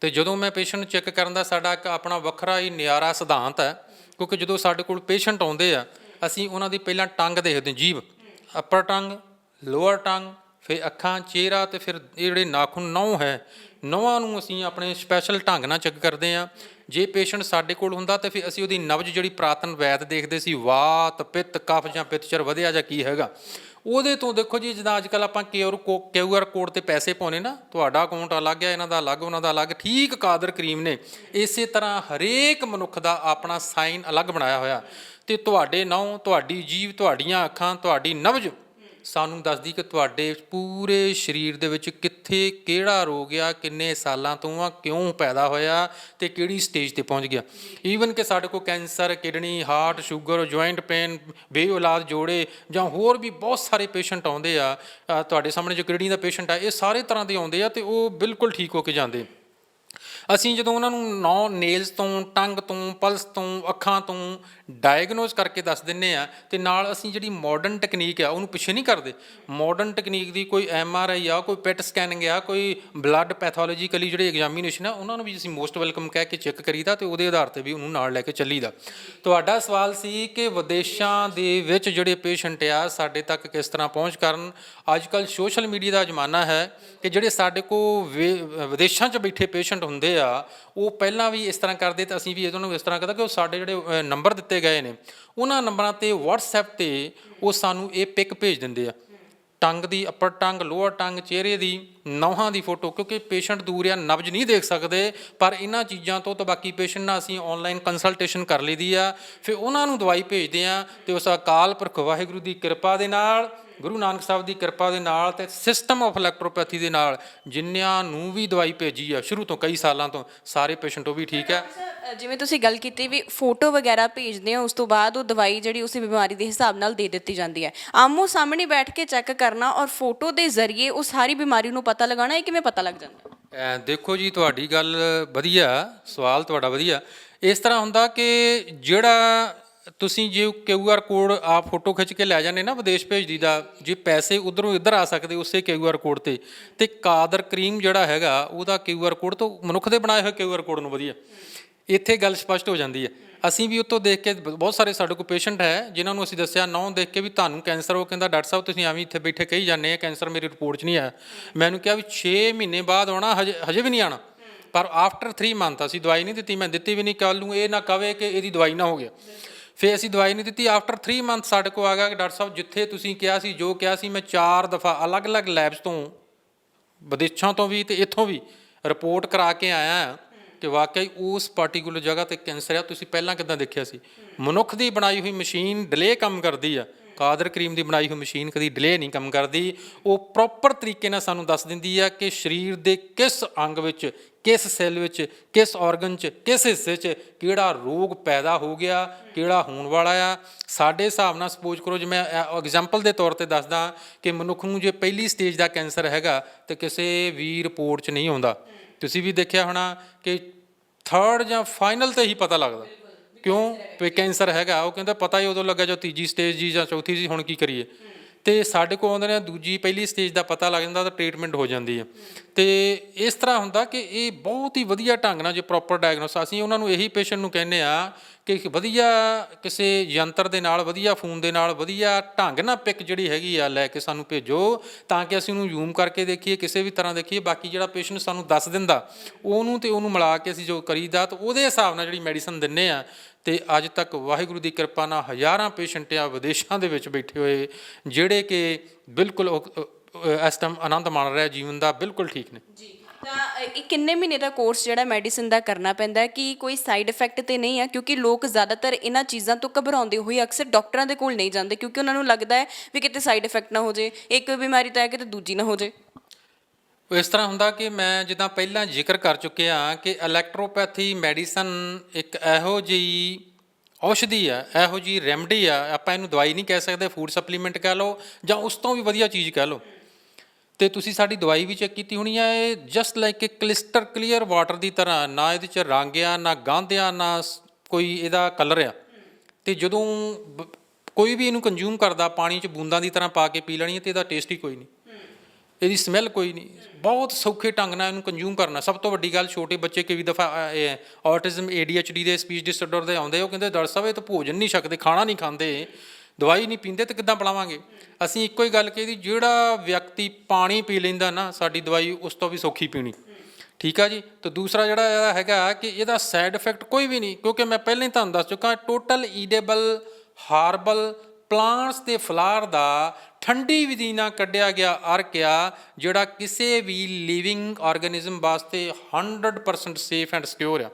ਤੇ ਜਦੋਂ ਮੈਂ ਪੇਸ਼ੈਂਟ ਚੈੱਕ ਕਰਨ ਦਾ ਸਾਡਾ ਇੱਕ ਆਪਣਾ ਵੱਖਰਾ ਹੀ ਨਿਆਰਾ ਸਿਧਾਂਤ ਹੈ ਕਿਉਂਕਿ ਜਦੋਂ ਸਾਡੇ ਕੋਲ ਪੇਸ਼ੈਂਟ ਆਉਂਦੇ ਆ, ਅਸੀਂ ਉਹਨਾਂ ਦੀ ਪਹਿਲਾਂ ਟੰਗ ਦੇਖਦੇ ਹਾਂ, ਜੀਭ। ਅਪਰ ਟੰਗ ਲੋਅਰ ਟੰਗ ਫਿਰ ਅੱਖਾਂ, ਚਿਹਰਾ ਤੇ ਫਿਰ ਇਹ ਜਿਹੜੇ ਨਾਖੂਨ ਨਹੁੰ ਹੈ ਨਹੁੰਾਂ ਨੂੰ ਅਸੀਂ ਆਪਣੇ ਸਪੈਸ਼ਲ ਢੰਗ ਨਾਲ ਚੈੱਕ ਕਰਦੇ ਆ ਜੇ ਪੇਸ਼ੈਂਟ ਸਾਡੇ ਕੋਲ ਹੁੰਦਾ ਤੇ ਫਿਰ ਅਸੀਂ ਉਹਦੀ ਨਬਜ ਜਿਹੜੀ ਪ੍ਰਾਤਨ ਵੈਦ ਦੇਖਦੇ ਸੀ, ਵਾਤ, ਪਿੱਤ, ਕਫ ਜਾਂ ਪਿੱਤਚਰ ਵਧਿਆ ਜਾਂ ਕੀ ਹੈਗਾ ਉਹਦੇ ਤੋਂ ਦੇਖੋ ਜੀ, ਜਿੱਦਾਂ ਅੱਜ ਕੱਲ ਆਪਾਂ ਕਿਊਆਰ ਕਿਊਆਰ ਕੋਡ ਤੇ ਪੈਸੇ ਪਾਉਨੇ ਨਾ, ਤੁਹਾਡਾ ਅਕਾਊਂਟ ਅਲੱਗ ਹੈ, ਇਹਨਾਂ ਦਾ ਅਲੱਗ, ਉਹਨਾਂ ਦਾ ਅਲੱਗ, ਠੀਕ ਕਾਦਰ ਕਰੀਮ ਨੇ। ਇਸੇ ਤਰ੍ਹਾਂ ਹਰੇਕ ਮਨੁੱਖ ਦਾ ਆਪਣਾ ਸਾਈਨ ਅਲੱਗ ਬਣਾਇਆ ਹੋਇਆ। ਤੇ ਤੁਹਾਡੇ ਨਾਂ, ਤੁਹਾਡੀ ਜੀਵ, ਤੁਹਾਡੀਆਂ ਅੱਖਾਂ, ਤੁਹਾਡੀ ਨਬਜ ਸਾਨੂੰ ਦੱਸਦੀ ਕਿ ਤੁਹਾਡੇ ਪੂਰੇ ਸਰੀਰ ਦੇ ਵਿੱਚ ਕਿੱਥੇ ਕਿਹੜਾ ਰੋਗ ਆ, ਕਿੰਨੇ ਸਾਲਾਂ ਤੋਂ ਆ, ਕਿਉਂ ਪੈਦਾ ਹੋਇਆ ਤੇ ਕਿਹੜੀ ਸਟੇਜ ਤੇ ਪਹੁੰਚ ਗਿਆ। ਈਵਨ ਕਿ ਸਾਡੇ ਕੋਲ cancer, kidney heart sugar joint pain ਬੇਔਲਾਦ ਜੋੜੇ ਜਾਂ ਹੋਰ ਵੀ ਬਹੁਤ ਸਾਰੇ ਪੇਸ਼ੈਂਟ ਆਉਂਦੇ ਆ ਤੁਹਾਡੇ ਸਾਹਮਣੇ ਜੋ ਕਿਡਨੀ ਦਾ ਪੇਸ਼ੈਂਟ ਆ, ਇਹ ਸਾਰੇ ਤਰ੍ਹਾਂ ਦੇ ਆਉਂਦੇ ਆ ਤੇ ਉਹ ਬਿਲਕੁਲ ਠੀਕ ਹੋ ਕੇ ਜਾਂਦੇ। ਅਸੀਂ ਜਦੋਂ ਉਹਨਾਂ ਨੂੰ ਨੌ ਨੇਲਸ ਤੋਂ, ਟੰਗ ਤੋਂ, ਪਲਸ ਤੋਂ, ਅੱਖਾਂ ਤੋਂ ਡਾਇਗਨੋਸ ਕਰਕੇ ਦੱਸ ਦਿੰਨੇ ਆ ਤੇ ਨਾਲ ਅਸੀਂ ਜਿਹੜੀ ਮਾਡਰਨ ਟੈਕਨੀਕ ਆ, ਉਹਨੂੰ ਪਿੱਛੇ ਨਹੀਂ ਕਰਦੇ। ਮਾਡਰਨ ਟੈਕਨੀਕ ਦੀ ਕੋਈ ਐਮ ਆਰ ਆਈ ਆ, ਕੋਈ ਪੈਟ ਸਕੈਨਿੰਗ ਆ, ਕੋਈ ਬਲੱਡ ਪੈਥੋਲੋਜੀਕਲੀ ਜਿਹੜੇ ਐਗਜ਼ਾਮੀਨੇਸ਼ਨ ਆ, ਉਹਨਾਂ ਨੂੰ ਵੀ ਅਸੀਂ ਮੋਸਟ ਵੈਲਕਮ ਕਹਿ ਕੇ ਚੈੱਕ ਕਰੀਦਾ ਤੇ ਉਹਦੇ ਆਧਾਰ ਤੇ ਵੀ ਉਹਨੂੰ ਨਾਲ ਲੈ ਕੇ ਚੱਲੀਦਾ। ਤੁਹਾਡਾ ਸਵਾਲ ਸੀ ਕਿ ਵਿਦੇਸ਼ਾਂ ਦੇ ਵਿੱਚ ਜਿਹੜੇ ਪੇਸ਼ੈਂਟ ਆ, ਸਾਡੇ ਤੱਕ ਕਿਸ ਤਰ੍ਹਾਂ ਪਹੁੰਚ ਕਰਨ? ਅੱਜ ਕੱਲ ਸੋਸ਼ਲ ਮੀਡੀਆ ਦਾ ਜ਼ਮਾਨਾ ਹੈ ਕਿ ਜਿਹੜੇ ਸਾਡੇ ਕੋ ਵਿਦੇਸ਼ਾਂ 'ਚ ਬੈਠੇ ਪੇਸ਼ੈਂਟ ਹੁੰਦੇ ਆ, ਉਹ ਪਹਿਲਾਂ ਵੀ ਇਸ ਤਰ੍ਹਾਂ ਕਰਦੇ ਤਾਂ ਅਸੀਂ ਵੀ ਇਹਨਾਂ ਨੂੰ ਇਸ ਤਰ੍ਹਾਂ ਕਰਦਾ ਕਿ ਉਹ ਸਾਡੇ ਜਿਹੜੇ ਨੰਬਰ ਦਿੱਤੇ ਗਏ ਨੇ। ਉਹਨਾਂ ਨੰਬਰਾਂ ਤੇ WhatsApp ਤੇ ਉਹ ਸਾਨੂੰ ਇਹ ਪਿਕ ਭੇਜ ਦਿੰਦੇ ਆ। ਟੰਗ ਦੀ ਅਪਰ ਟੰਗ ਲੋਅਰ ਟੰਗ, ਚਿਹਰੇ ਦੀ ਨੌਹਾਂ ਦੀ ਫੋਟੋ ਕਿਉਂਕਿ ਪੇਸ਼ੈਂਟ ਦੂਰ ਆ, ਨਬਜ ਨਹੀਂ ਦੇਖ ਸਕਦੇ, ਪਰ ਇਹਨਾਂ ਚੀਜ਼ਾਂ ਤੋਂ ਤਾਂ ਬਾਕੀ ਪੇਸ਼ੈਂਟ ਨਾਲ ਅਸੀਂ ਆਨਲਾਈਨ ਕੰਸਲਟੇਸ਼ਨ ਕਰ ਲਈਦੀ ਆ। ਫਿਰ ਉਹਨਾਂ ਨੂੰ ਦਵਾਈ ਭੇਜਦੇ ਆ ਤੇ ਉਸ ਅਕਾਲ ਪੁਰਖ ਵਾਹਿਗੁਰੂ ਦੀ ਕਿਰਪਾ ਦੇ ਨਾਲ ਗੁਰੂ ਨਾਨਕ ਸਾਹਿਬ ਦੀ ਕਿਰਪਾ ਦੇ ਨਾਲ ਤੇ ਸਿਸਟਮ ਆਫ ਇਲੈਕਟ੍ਰੋਪੈਥੀ ਦੇ ਨਾਲ ਜਿੰਨਿਆਂ ਨੂੰ ਵੀ ਦਵਾਈ ਭੇਜੀ ਆ ਸ਼ੁਰੂ ਤੋਂ ਕਈ ਸਾਲਾਂ ਤੋਂ ਸਾਰੇ ਪੇਸ਼ੈਂਟ ਉਹ ਵੀ ਠੀਕ ਆ ਅ, ਜਿਵੇਂ ਤੁਸੀਂ ਗੱਲ ਕੀਤੀ ਵੀ ਫੋਟੋ ਵਗੈਰਾ ਭੇਜਦੇ ਹੋ ਉਸ ਤੋਂ ਬਾਅਦ ਉਹ ਦਵਾਈ ਜਿਹੜੀ ਉਸੇ ਬਿਮਾਰੀ ਦੇ ਹਿਸਾਬ ਨਾਲ ਦੇ ਦਿੱਤੀ ਜਾਂਦੀ ਹੈ। ਆਮੋ ਸਾਹਮਣੇ ਬੈਠ ਕੇ ਚੈੱਕ ਕਰਨਾ ਔਰ ਫੋਟੋ ਦੇ ਜ਼ਰੀਏ ਉਹ ਸਾਰੀ ਬਿਮਾਰੀ ਨੂੰ ਪਤਾ ਲਗਾਉਣਾ ਇਹ ਕਿਵੇਂ ਪਤਾ ਲੱਗ ਜਾਂਦਾ? ਦੇਖੋ ਜੀ ਤੁਹਾਡੀ ਗੱਲ ਵਧੀਆ ਸਵਾਲ ਤੁਹਾਡਾ ਵਧੀਆ। ਇਸ ਤਰ੍ਹਾਂ ਹੁੰਦਾ ਕਿ ਜਿਹੜਾ ਤੁਸੀਂ ਜੇ ਕਿਊ ਆਰ ਕੋਡ ਆਪ ਫੋਟੋ ਖਿੱਚ ਕੇ ਲੈ ਜਾਂਦੇ ਨਾ ਵਿਦੇਸ਼ ਭੇਜ ਦੀਦਾ ਜੇ ਪੈਸੇ ਉਧਰੋਂ ਇੱਧਰ ਆ ਸਕਦੇ ਉਸੇ ਕਿਊਆਰ ਕੋਡ ਤੇ। ਤੇ ਕਾਦਰ ਕਰੀਮ ਜਿਹੜਾ ਹੈਗਾ, ਉਹਦਾ ਕਿਊ ਆਰ ਕੋਡ ਤੋਂ ਮਨੁੱਖ ਦੇ ਬਣਾਏ ਹੋਏ ਕਿਊ ਆਰ ਕੋਡ ਨੂੰ ਵਧੀਆ। ਇੱਥੇ ਗੱਲ ਸਪਸ਼ਟ ਹੋ ਜਾਂਦੀ ਹੈ। ਅਸੀਂ ਵੀ ਉਤੋਂ ਦੇਖ ਕੇ ਬਹੁਤ ਸਾਰੇ ਸਾਡੇ ਕੋਲ ਪੇਸ਼ੈਂਟ ਹੈ, ਜਿਨ੍ਹਾਂ ਨੂੰ ਅਸੀਂ ਦੱਸਿਆ, ਨੌ ਦੇਖ ਕੇ ਵੀ ਤੁਹਾਨੂੰ ਕੈਂਸਰ ਉਹ ਕਹਿੰਦਾ, ਡਾਕਟਰ ਸਾਹਿਬ, ਤੁਸੀਂ ਐਵੇਂ ਇੱਥੇ ਬੈਠੇ ਕਹੀ ਜਾਂਦੇ ਆ, ਕੈਂਸਰ ਮੇਰੀ ਰਿਪੋਰਟ 'ਚ ਨਹੀਂ ਆਇਆ। ਮੈਨੂੰ ਕਿਹਾ ਵੀ 6 ਮਹੀਨੇ ਬਾਅਦ ਆਉਣਾ, ਹਜੇ ਹਜੇ ਵੀ ਨਹੀਂ ਆਣਾ ਪਰ ਆਫਟਰ 3 ਮੰਥ ਅਸੀਂ ਦਵਾਈ ਨਹੀਂ ਦਿੱਤੀ, ਮੈਂ ਦਿੱਤੀ ਵੀ ਨਹੀਂ ਕੱਲ ਨੂੰ ਇਹ ਨਾ ਕਵੇ ਕਿ ਇਹਦੀ ਦਵਾਈ ਨਾ ਹੋ ਗਿਆ। ਫਿਰ ਅਸੀਂ ਦਵਾਈ ਨਹੀਂ ਦਿੱਤੀ। ਆਫਟਰ 3 ਮੰਥ ਸਾਡੇ ਕੋਲ ਆ ਗਿਆ ਕਿ ਡਾਕਟਰ ਸਾਹਿਬ, ਜਿੱਥੇ ਤੁਸੀਂ ਕਿਹਾ ਸੀ, ਜੋ ਕਿਹਾ ਸੀ, ਮੈਂ ਚਾਰ ਦਫਾ ਅਲੱਗ-ਅਲੱਗ ਲੈਬਸ ਤੋਂ, ਵਿਦੇਸ਼ਾਂ ਤੋਂ ਵੀ ਤੇ ਇੱਥੋਂ ਵੀ ਰਿਪੋਰਟ ਕਰਾ ਕੇ ਆਇਆ ਕਿ ਵਾਕਈ ਉਸ ਪਾਰਟਿਕੂਲਰ ਜਗ੍ਹਾ ਤੇ ਕੈਂਸਰ ਆ। ਤੁਸੀਂ ਪਹਿਲਾਂ ਕਿਦਾਂ ਦੇਖਿਆ ਸੀ? ਮਨੁੱਖ ਦੀ ਬਣਾਈ ਹੋਈ ਮਸ਼ੀਨ ਡਿਲੇ ਕੰਮ ਕਰਦੀ ਆ। ਕਾਦਰ ਕਰੀਮ ਦੀ ਬਣਾਈ ਹੋਈ ਮਸ਼ੀਨ ਕਦੀ ਡਿਲੇ ਨਹੀਂ ਕੰਮ ਕਰਦੀ। ਉਹ ਪ੍ਰੋਪਰ ਤਰੀਕੇ ਨਾਲ ਸਾਨੂੰ ਦੱਸ ਦਿੰਦੀ ਆ ਕਿ ਸਰੀਰ ਦੇ ਕਿਸ ਅੰਗ ਵਿੱਚ ਕਿਸ ਸੈੱਲ ਵਿੱਚ, ਕਿਸ ਆਰਗਨ 'ਚ, ਕਿਸ ਹਿੱਸੇ 'ਚ ਕਿਹੜਾ ਰੋਗ ਪੈਦਾ ਹੋ ਗਿਆ, ਕਿਹੜਾ ਹੋਣ ਵਾਲਾ ਆ। ਸਾਡੇ ਹਿਸਾਬ ਨਾਲ ਸਪੋਜ਼ ਕਰੋ, ਜੇ ਮੈਂ ਐਗਜ਼ਾਮਪਲ ਦੇ ਤੌਰ ਤੇ ਦੱਸਦਾ ਕਿ ਮਨੁੱਖ ਨੂੰ ਜੇ ਪਹਿਲੀ ਸਟੇਜ ਦਾ ਕੈਂਸਰ ਹੈਗਾ ਤੇ ਕਿਸੇ ਵੀ ਰਿਪੋਰਟ 'ਚ ਨਹੀਂ ਆਉਂਦਾ। ਤੁਸੀਂ ਵੀ ਦੇਖਿਆ ਹੋਣਾ ਕਿ ਥਰਡ ਜਾਂ ਫਾਈਨਲ ਤੇ ਹੀ ਪਤਾ ਲੱਗਦਾ। ਕਿਉਂ? ਵੀ ਕੈਂਸਰ ਹੈਗਾ, ਉਹ ਕਹਿੰਦਾ ਪਤਾ ਹੀ ਉਦੋਂ ਲੱਗਾ ਜੋ ਤੀਜੀ ਸਟੇਜ ਜੀ ਜਾਂ ਚੌਥੀ ਜੀ ਹੁਣ ਕੀ ਕਰੀਏ। ਤੇ ਸਾਡੇ ਕੋਲ ਆਉਂਦੇ ਨੇ, ਦੂਜੀ ਪਹਿਲੀ ਸਟੇਜ ਦਾ ਪਤਾ ਲੱਗ ਜਾਂਦਾ ਤਾਂ ਟ੍ਰੀਟਮੈਂਟ ਹੋ ਜਾਂਦੀ ਹੈ ਤੇ ਇਸ ਤਰ੍ਹਾਂ ਹੁੰਦਾ ਕਿ ਇਹ ਬਹੁਤ ਹੀ ਵਧੀਆ ਢੰਗ ਨਾਲ ਜੇ ਪ੍ਰੋਪਰ ਡਾਇਗਨੋਸ ਅਸੀਂ ਉਹਨਾਂ ਨੂੰ ਇਹੀ ਪੇਸ਼ੈਂਟ ਨੂੰ ਕਹਿੰਦੇ ਆ ਕਿ ਵਧੀਆ ਕਿਸੇ ਯੰਤਰ ਦੇ ਨਾਲ, ਵਧੀਆ ਫੋਨ ਦੇ ਨਾਲ, ਵਧੀਆ ਢੰਗ ਨਾਲ ਪਿਕ ਜਿਹੜੀ ਹੈਗੀ ਆ ਲੈ ਕੇ ਸਾਨੂੰ ਭੇਜੋ ਤਾਂ ਕਿ ਅਸੀਂ ਉਹਨੂੰ ਜ਼ੂਮ ਕਰਕੇ ਦੇਖੀਏ, ਕਿਸੇ ਵੀ ਤਰ੍ਹਾਂ ਦੇਖੀਏ, ਬਾਕੀ ਜਿਹੜਾ ਪੇਸ਼ੈਂਟ ਸਾਨੂੰ ਦੱਸ ਦਿੰਦਾ, ਉਹਨੂੰ ਤੇ ਉਹਨੂੰ ਮਿਲਾ ਕੇ ਅਸੀਂ ਜੋ ਕਰੀਦਾ ਤਾਂ ਉਹਦੇ ਹਿਸਾਬ ਨਾਲ ਜਿਹੜੀ ਮੈਡੀਸਨ ਦਿੰਨੇ ਆ ਤੇ ਅੱਜ ਤੱਕ ਵਾਹਿਗੁਰੂ ਦੀ ਕਿਰਪਾ ਨਾਲ ਹਜ਼ਾਰਾਂ ਪੇਸ਼ੈਂਟ ਆ ਵਿਦੇਸ਼ਾਂ ਦੇ ਵਿੱਚ ਬੈਠੇ ਹੋਏ, ਜਿਹੜੇ ਕਿ ਬਿਲਕੁਲ ਉਹ- ਇਸ ਟਾਈਮ ਆਨੰਦ ਮਾਣ ਰਿਹਾ ਜੀਵਨ ਦਾ ਬਿਲਕੁਲ ਠੀਕ ਨੇ। ਜੀ ਤਾਂ ਇਹ ਕਿੰਨੇ ਮਹੀਨੇ ਦਾ ਕੋਰਸ ਜਿਹੜਾ ਮੈਡੀਸਿਨ ਦਾ ਕਰਨਾ ਪੈਂਦਾ ਹੈ? ਕਿ ਕੋਈ ਸਾਈਡ ਇਫੈਕਟ ਤੇ ਨਹੀਂ ਆ? ਕਿਉਂਕਿ ਲੋਕ ਜ਼ਿਆਦਾਤਰ ਇਹਨਾਂ ਚੀਜ਼ਾਂ ਤੋਂ ਘਬਰਾਉਂਦੇ ਹੋਏ ਅਕਸਰ ਡਾਕਟਰਾਂ ਦੇ ਕੋਲ ਨਹੀਂ ਜਾਂਦੇ ਕਿਉਂਕਿ ਉਹਨਾਂ ਨੂੰ ਲੱਗਦਾ ਹੈ ਵੀ ਕਿਤੇ ਸਾਈਡ ਇਫੈਕਟ ਨਾ ਹੋ ਜੇ ਇੱਕ ਬਿਮਾਰੀ ਤਾਂ ਹੈ ਕਿਤੇ ਦੂਜੀ ਨਾ ਹੋ ਜੇ ਉਹ ਇਸ ਤਰ੍ਹਾਂ ਹੁੰਦਾ ਕਿ ਮੈਂ ਜਿੱਦਾਂ ਪਹਿਲਾਂ ਜ਼ਿਕਰ ਕਰ ਚੁੱਕਿਆ ਕਿ ਇਲੈਕਟ੍ਰੋਪੈਥੀ ਮੈਡੀਸਨ ਇੱਕ ਇਹੋ ਜਿਹੀ ਔਸ਼ਧੀ ਆ ਇਹੋ ਜਿਹੀ ਰੈਮਡੀ ਆ ਆਪਾਂ ਇਹਨੂੰ ਦਵਾਈ ਨਹੀਂ ਕਹਿ ਸਕਦੇ ਫੂਡ ਸਪਲੀਮੈਂਟ ਕਹਿ ਲਓ ਜਾਂ ਉਸ ਤੋਂ ਵੀ ਵਧੀਆ ਚੀਜ਼ ਕਹਿ ਲਓ। ਤੇ ਤੁਸੀਂ ਸਾਡੀ ਦਵਾਈ ਵੀ ਚੈੱਕ ਕੀਤੀ ਹੋਣੀ ਆ, ਇਹ ਜਸਟ ਲਾਈਕ ਕਿ ਕਲਿਸਟਰ ਕਲੀਅਰ ਵਾਟਰ ਦੀ ਤਰ੍ਹਾਂ, ਨਾ ਇਹਦੇ ਚ ਰੰਗ ਆ ਨਾ ਗੰਧ ਆ ਨਾ ਕੋਈ ਇਹਦਾ ਕਲਰ ਆ। ਤੇ ਜਦੋਂ ਬ- ਕੋਈ ਵੀ ਇਹਨੂੰ ਕੰਜ਼ਿਊਮ ਕਰਦਾ, ਪਾਣੀ ਚ ਬੂੰਦਾਂ ਦੀ ਤਰ੍ਹਾਂ ਪਾ ਕੇ ਪੀ ਲੈਣੀ ਹੈ ਤੇ ਇਹਦਾ ਟੇਸਟ ਹੀ ਕੋਈ ਨਹੀਂ। ਇਹਦੀ ਸਮੈਲ ਕੋਈ ਨਹੀਂ। ਬਹੁਤ ਸੌਖੇ ਢੰਗ ਨਾਲ ਇਹਨੂੰ ਕੰਜ਼ੂਮ ਕਰਨਾ। ਸਭ ਤੋਂ ਵੱਡੀ ਗੱਲ ਛੋਟੇ ਬੱਚੇ ਕਈ ਦਫਾ ਆਟਿਜ਼ਮ ADHD ਦੇ ਸਪੀਚ ਡਿਸਆਰਡਰ ਦੇ ਆਉਂਦੇ ਉਹ ਕਹਿੰਦੇ, ਡਾਕਟਰ ਸਾਹਿਬ, ਇਹ ਤਾਂ ਭੋਜਨ ਨਹੀਂ ਛਕਦੇ ਖਾਣਾ ਨਹੀਂ ਖਾਂਦੇ। ਦਵਾਈ ਨਹੀਂ ਪੀਂਦੇ ਤੇ ਕਿੱਦਾਂ ਪਿਲਾਵਾਂਗੇ? ਅਸੀਂ ਇੱਕੋ ਹੀ ਗੱਲ ਕਹੀ ਜਿਹੜਾ ਵਿਅਕਤੀ ਪਾਣੀ ਪੀ ਲੈਂਦਾ ਨਾ, ਸਾਡੀ ਦਵਾਈ ਉਸ ਤੋਂ ਵੀ ਸੌਖੀ ਪੀਣੀ। ਠੀਕ ਆ ਜੀ? ਤੇ ਦੂਸਰਾ ਜਿਹੜਾ ਇਹਦਾ ਹੈਗਾ ਕਿ ਇਹਦਾ ਸਾਈਡ ਇਫੈਕਟ ਕੋਈ ਵੀ ਨਹੀਂ, ਕਿਉਂਕਿ ਮੈਂ ਪਹਿਲਾਂ ਹੀ ਤੁਹਾਨੂੰ ਦੱਸ ਚੁੱਕਾ ਟੋਟਲ ਈਡੇਬਲ ਹਾਰਬਲ ਪਲਾਂਟਸ ਤੇ ਫਲਾਰ ਦਾ ਠੰਡੀ ਵਿਧੀ ਨਾਲ ਕੱਢਿਆ ਗਿਆ ਅਰਕ ਆ, ਜਿਹੜਾ ਕਿਸੇ ਵੀ ਲਿਵਿੰਗ ਆਰਗੇਨਿਜ਼ਮ ਵਾਸਤੇ 100% ਸੇਫ ਐਂਡ ਸਿਕਿਉਰ ਆ।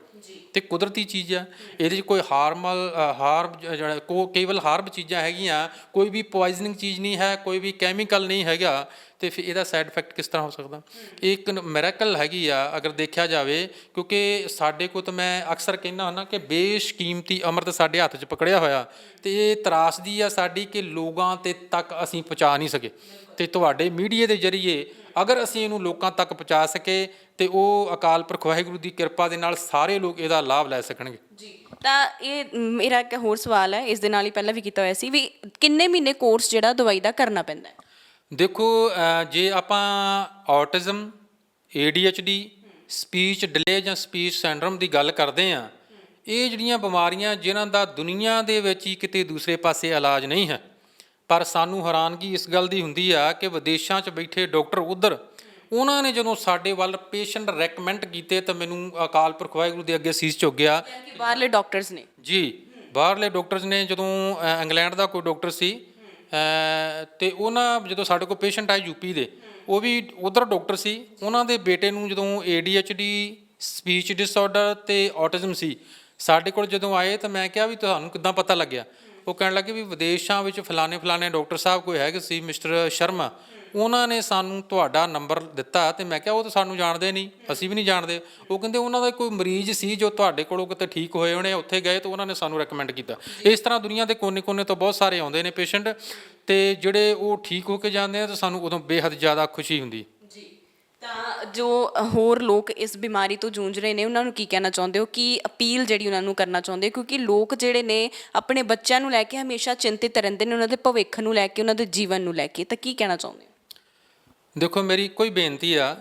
ਤੇ ਕੁਦਰਤੀ ਚੀਜ਼ ਆ। ਇਹਦੇ 'ਚ ਕੋਈ ਹਾਰਮਲ ਹਾਰਬ ਜਿਹੜਾ ਕੋ, ਕੇਵਲ ਹਾਰਬ ਚੀਜ਼ਾਂ ਹੈਗੀਆਂ, ਕੋਈ ਵੀ ਪੋਇਜ਼ਨਿੰਗ ਚੀਜ਼ ਨਹੀਂ ਹੈ, ਕੋਈ ਵੀ ਕੈਮੀਕਲ ਨਹੀਂ ਹੈਗਾ। ਤੇ ਫਿਰ ਇਹਦਾ ਸਾਈਡ ਇਫੈਕਟ ਕਿਸ ਤਰ੍ਹਾਂ ਹੋ ਸਕਦਾ? ਇਹ ਇੱਕ ਮੈਰਾਕਲ ਹੈਗੀ ਆ, ਅਗਰ ਦੇਖਿਆ ਜਾਵੇ, ਕਿਉਂਕਿ ਸਾਡੇ ਕੋਲ ਤਾਂ ਮੈਂ ਅਕਸਰ ਕਹਿੰਦਾ ਹੁੰਦਾ ਕਿ ਬੇਸ਼ਕੀਮਤੀ ਅੰਮ੍ਰਿਤ ਸਾਡੇ ਹੱਥ 'ਚ ਪਕੜਿਆ ਹੋਇਆ ਤੇ ਇਹ ਤਰਾਸਦੀ ਆ ਸਾਡੀ ਕਿ ਲੋਕਾਂ ਤੇ ਤੱਕ ਅਸੀਂ ਪਹੁੰਚਾ ਨਹੀਂ ਸਕੇ। ਤੇ ਤੁਹਾਡੇ ਮੀਡੀਆ ਦੇ ਜ਼ਰੀਏ ਅਗਰ ਅਸੀਂ ਇਹਨੂੰ ਲੋਕਾਂ ਤੱਕ ਪਹੁੰਚਾ ਸਕੇ ਤੇ ਉਹ ਅਕਾਲ ਪੁਰਖ ਵਾਹਿਗੁਰੂ ਦੀ ਕਿਰਪਾ ਦੇ ਨਾਲ ਸਾਰੇ ਲੋਕ ਇਹਦਾ ਲਾਭ ਲੈ ਸਕਣਗੇ। ਜੀ, ਤਾਂ ਇਹ ਮੇਰਾ ਇੱਕ ਹੋਰ ਸਵਾਲ ਹੈ, ਇਸ ਦੇ ਨਾਲ ਹੀ ਪਹਿਲਾਂ ਵੀ ਕੀਤਾ ਹੋਇਆ ਸੀ ਵੀ ਕਿੰਨੇ ਮਹੀਨੇ ਕੋਰਸ ਜਿਹੜਾ ਦਵਾਈ ਦਾ ਕਰਨਾ ਪੈਂਦਾ ਹੈ? ਦੇਖੋ ਜੇ ਆਪਾਂ ਆਟਿਜ਼ਮ ADHD ਸਪੀਚ ਡਿਲੇ ਜਾਂ ਸਪੀਚ ਸਿੰਡਰੋਮ ਦੀ ਗੱਲ ਕਰਦੇ ਆ ਇਹ ਜਿਹੜੀਆਂ ਬਿਮਾਰੀਆਂ ਜਿਨ੍ਹਾਂ ਦਾ ਦੁਨੀਆ ਦੇ ਵਿੱਚ ਹੀ ਕਿਤੇ ਦੂਸਰੇ ਪਾਸੇ ਇਲਾਜ ਨਹੀਂ ਹੈ ਪਰ ਸਾਨੂੰ ਹੈਰਾਨਗੀ ਇਸ ਗੱਲ ਦੀ ਹੁੰਦੀ ਆ ਕਿ ਵਿਦੇਸ਼ਾਂ 'ਚ ਬੈਠੇ ਡਾਕਟਰ ਉਧਰ ਉਹਨਾਂ ਨੇ ਜਦੋਂ ਸਾਡੇ ਵੱਲ ਪੇਸ਼ੈਂਟ ਰეკਮੈਂਡ ਕੀਤੇ ਤਾਂ ਮੈਨੂੰ ਅਕਾਲ ਪੁਰਖ ਵਾਹਿਗੁਰੂ ਦੇ ਅੱਗੇ ਸੀਸ ਝੁਕ ਗਿਆ। ਕਿ ਬਾਹਰਲੇ ਡਾਕਟਰਸ ਨੇ। ਜੀ ਬਾਹਰਲੇ ਡਾਕਟਰਸ ਨੇ ਜਦੋਂ ਇੰਗਲੈਂਡ ਦਾ ਕੋਈ ਡਾਕਟਰ ਸੀ ਤੇ ਉਹਨਾਂ ਜਦੋਂ ਸਾਡੇ ਕੋਲ ਪੇਸ਼ੈਂਟ ਆਏ ਯੂਪੀ ਦੇ, ਉਹ ਵੀ ਉਧਰ ਡਾਕਟਰ ਸੀ, ਉਹਨਾਂ ਦੇ ਬੇਟੇ ਨੂੰ ਜਦੋਂ ADHD ਸਪੀਚ ਡਿਸਆਰਡਰ ਤੇ ਆਟਿਜ਼ਮ ਸੀ, ਸਾਡੇ ਕੋਲ ਜਦੋਂ ਆਏ ਤਾਂ ਮੈਂ ਕਿਹਾ ਵੀ ਤੁਹਾਨੂੰ ਕਿੱਦਾਂ ਪਤਾ ਲੱਗਿਆ? ਉਹ ਕਹਿਣ ਲੱਗੇ ਵੀ ਵਿਦੇਸ਼ਾਂ ਵਿੱਚ ਫਲਾਣੇ ਫਲਾਣੇ ਡਾਕਟਰ ਸਾਹਿਬ ਕੋਈ ਹੈਗੇ ਸੀ, ਮਿਸਟਰ ਸ਼ਰਮਾ। ਉਹਨਾਂ ਨੇ ਸਾਨੂੰ ਤੁਹਾਡਾ ਨੰਬਰ ਦਿੱਤਾ ਤੇ ਮੈਂ ਕਿਹਾ ਉਹ ਤਾਂ ਸਾਨੂੰ ਜਾਣਦੇ ਨਹੀਂ, ਅਸੀਂ ਵੀ ਨਹੀਂ ਜਾਣਦੇ। ਉਹ ਕਹਿੰਦੇ ਉਹਨਾਂ ਦਾ ਕੋਈ ਮਰੀਜ਼ ਸੀ ਜੋ ਤੁਹਾਡੇ ਕੋਲੋਂ ਕਿਤੇ ਠੀਕ ਹੋਏ ਹੋਣੇ, ਉੱਥੇ ਗਏ ਤਾਂ ਉਹਨਾਂ ਨੇ ਸਾਨੂੰ ਰეკਮੈਂਡ ਕੀਤਾ। ਇਸ ਤਰ੍ਹਾਂ ਦੁਨੀਆ ਦੇ ਕੋਨੇ-ਕੋਨੇ ਤੋਂ ਬਹੁਤ ਸਾਰੇ ਆਉਂਦੇ ਨੇ ਪੇਸ਼ੈਂਟ ਤੇ ਜਿਹੜੇ ਉਹ ਠੀਕ ਹੋ ਕੇ ਜਾਂਦੇ ਆ ਤਾਂ ਸਾਨੂੰ ਉਦੋਂ ਬੇਹੱਦ ਜ਼ਿਆਦਾ ਖੁਸ਼ੀ ਹੁੰਦੀ। ਜੀ, ਤਾਂ ਜੋ ਹੋਰ ਲੋਕ ਇਸ ਬਿਮਾਰੀ ਤੋਂ ਜੂਝ ਰਹੇ ਨੇ, ਉਹਨਾਂ ਨੂੰ ਕੀ ਕਹਿਣਾ ਚਾਹੁੰਦੇ ਹੋ? ਕੀ ਅਪੀਲ ਜਿਹੜੀ ਉਹਨਾਂ ਨੂੰ ਕਰਨਾ ਚਾਹੁੰਦੇ ਹੋ? ਕਿਉਂਕਿ ਲੋਕ ਜਿਹੜੇ ਨੇ, ਆਪਣੇ ਬੱਚਿਆਂ ਨੂੰ ਲੈ ਕੇ ਹਮੇਸ਼ਾ ਚਿੰਤਿਤ ਰਹਿੰਦੇ ਨੇ, ਉਹਨਾਂ ਦੇ ਭਵਿੱਖ ਨੂੰ ਲੈ ਕੇ, ਉਹਨਾਂ ਦੇ ਜੀਵਨ ਨੂੰ ਲੈ ਕੇ। ਤਾਂ ਕੀ ਕਹਿਣਾ ਚਾਹੁੰਦੇ ਹੋ? ਦੇਖੋ ਮੇਰੀ ਕੋਈ ਬੇਨਤੀ ਆ,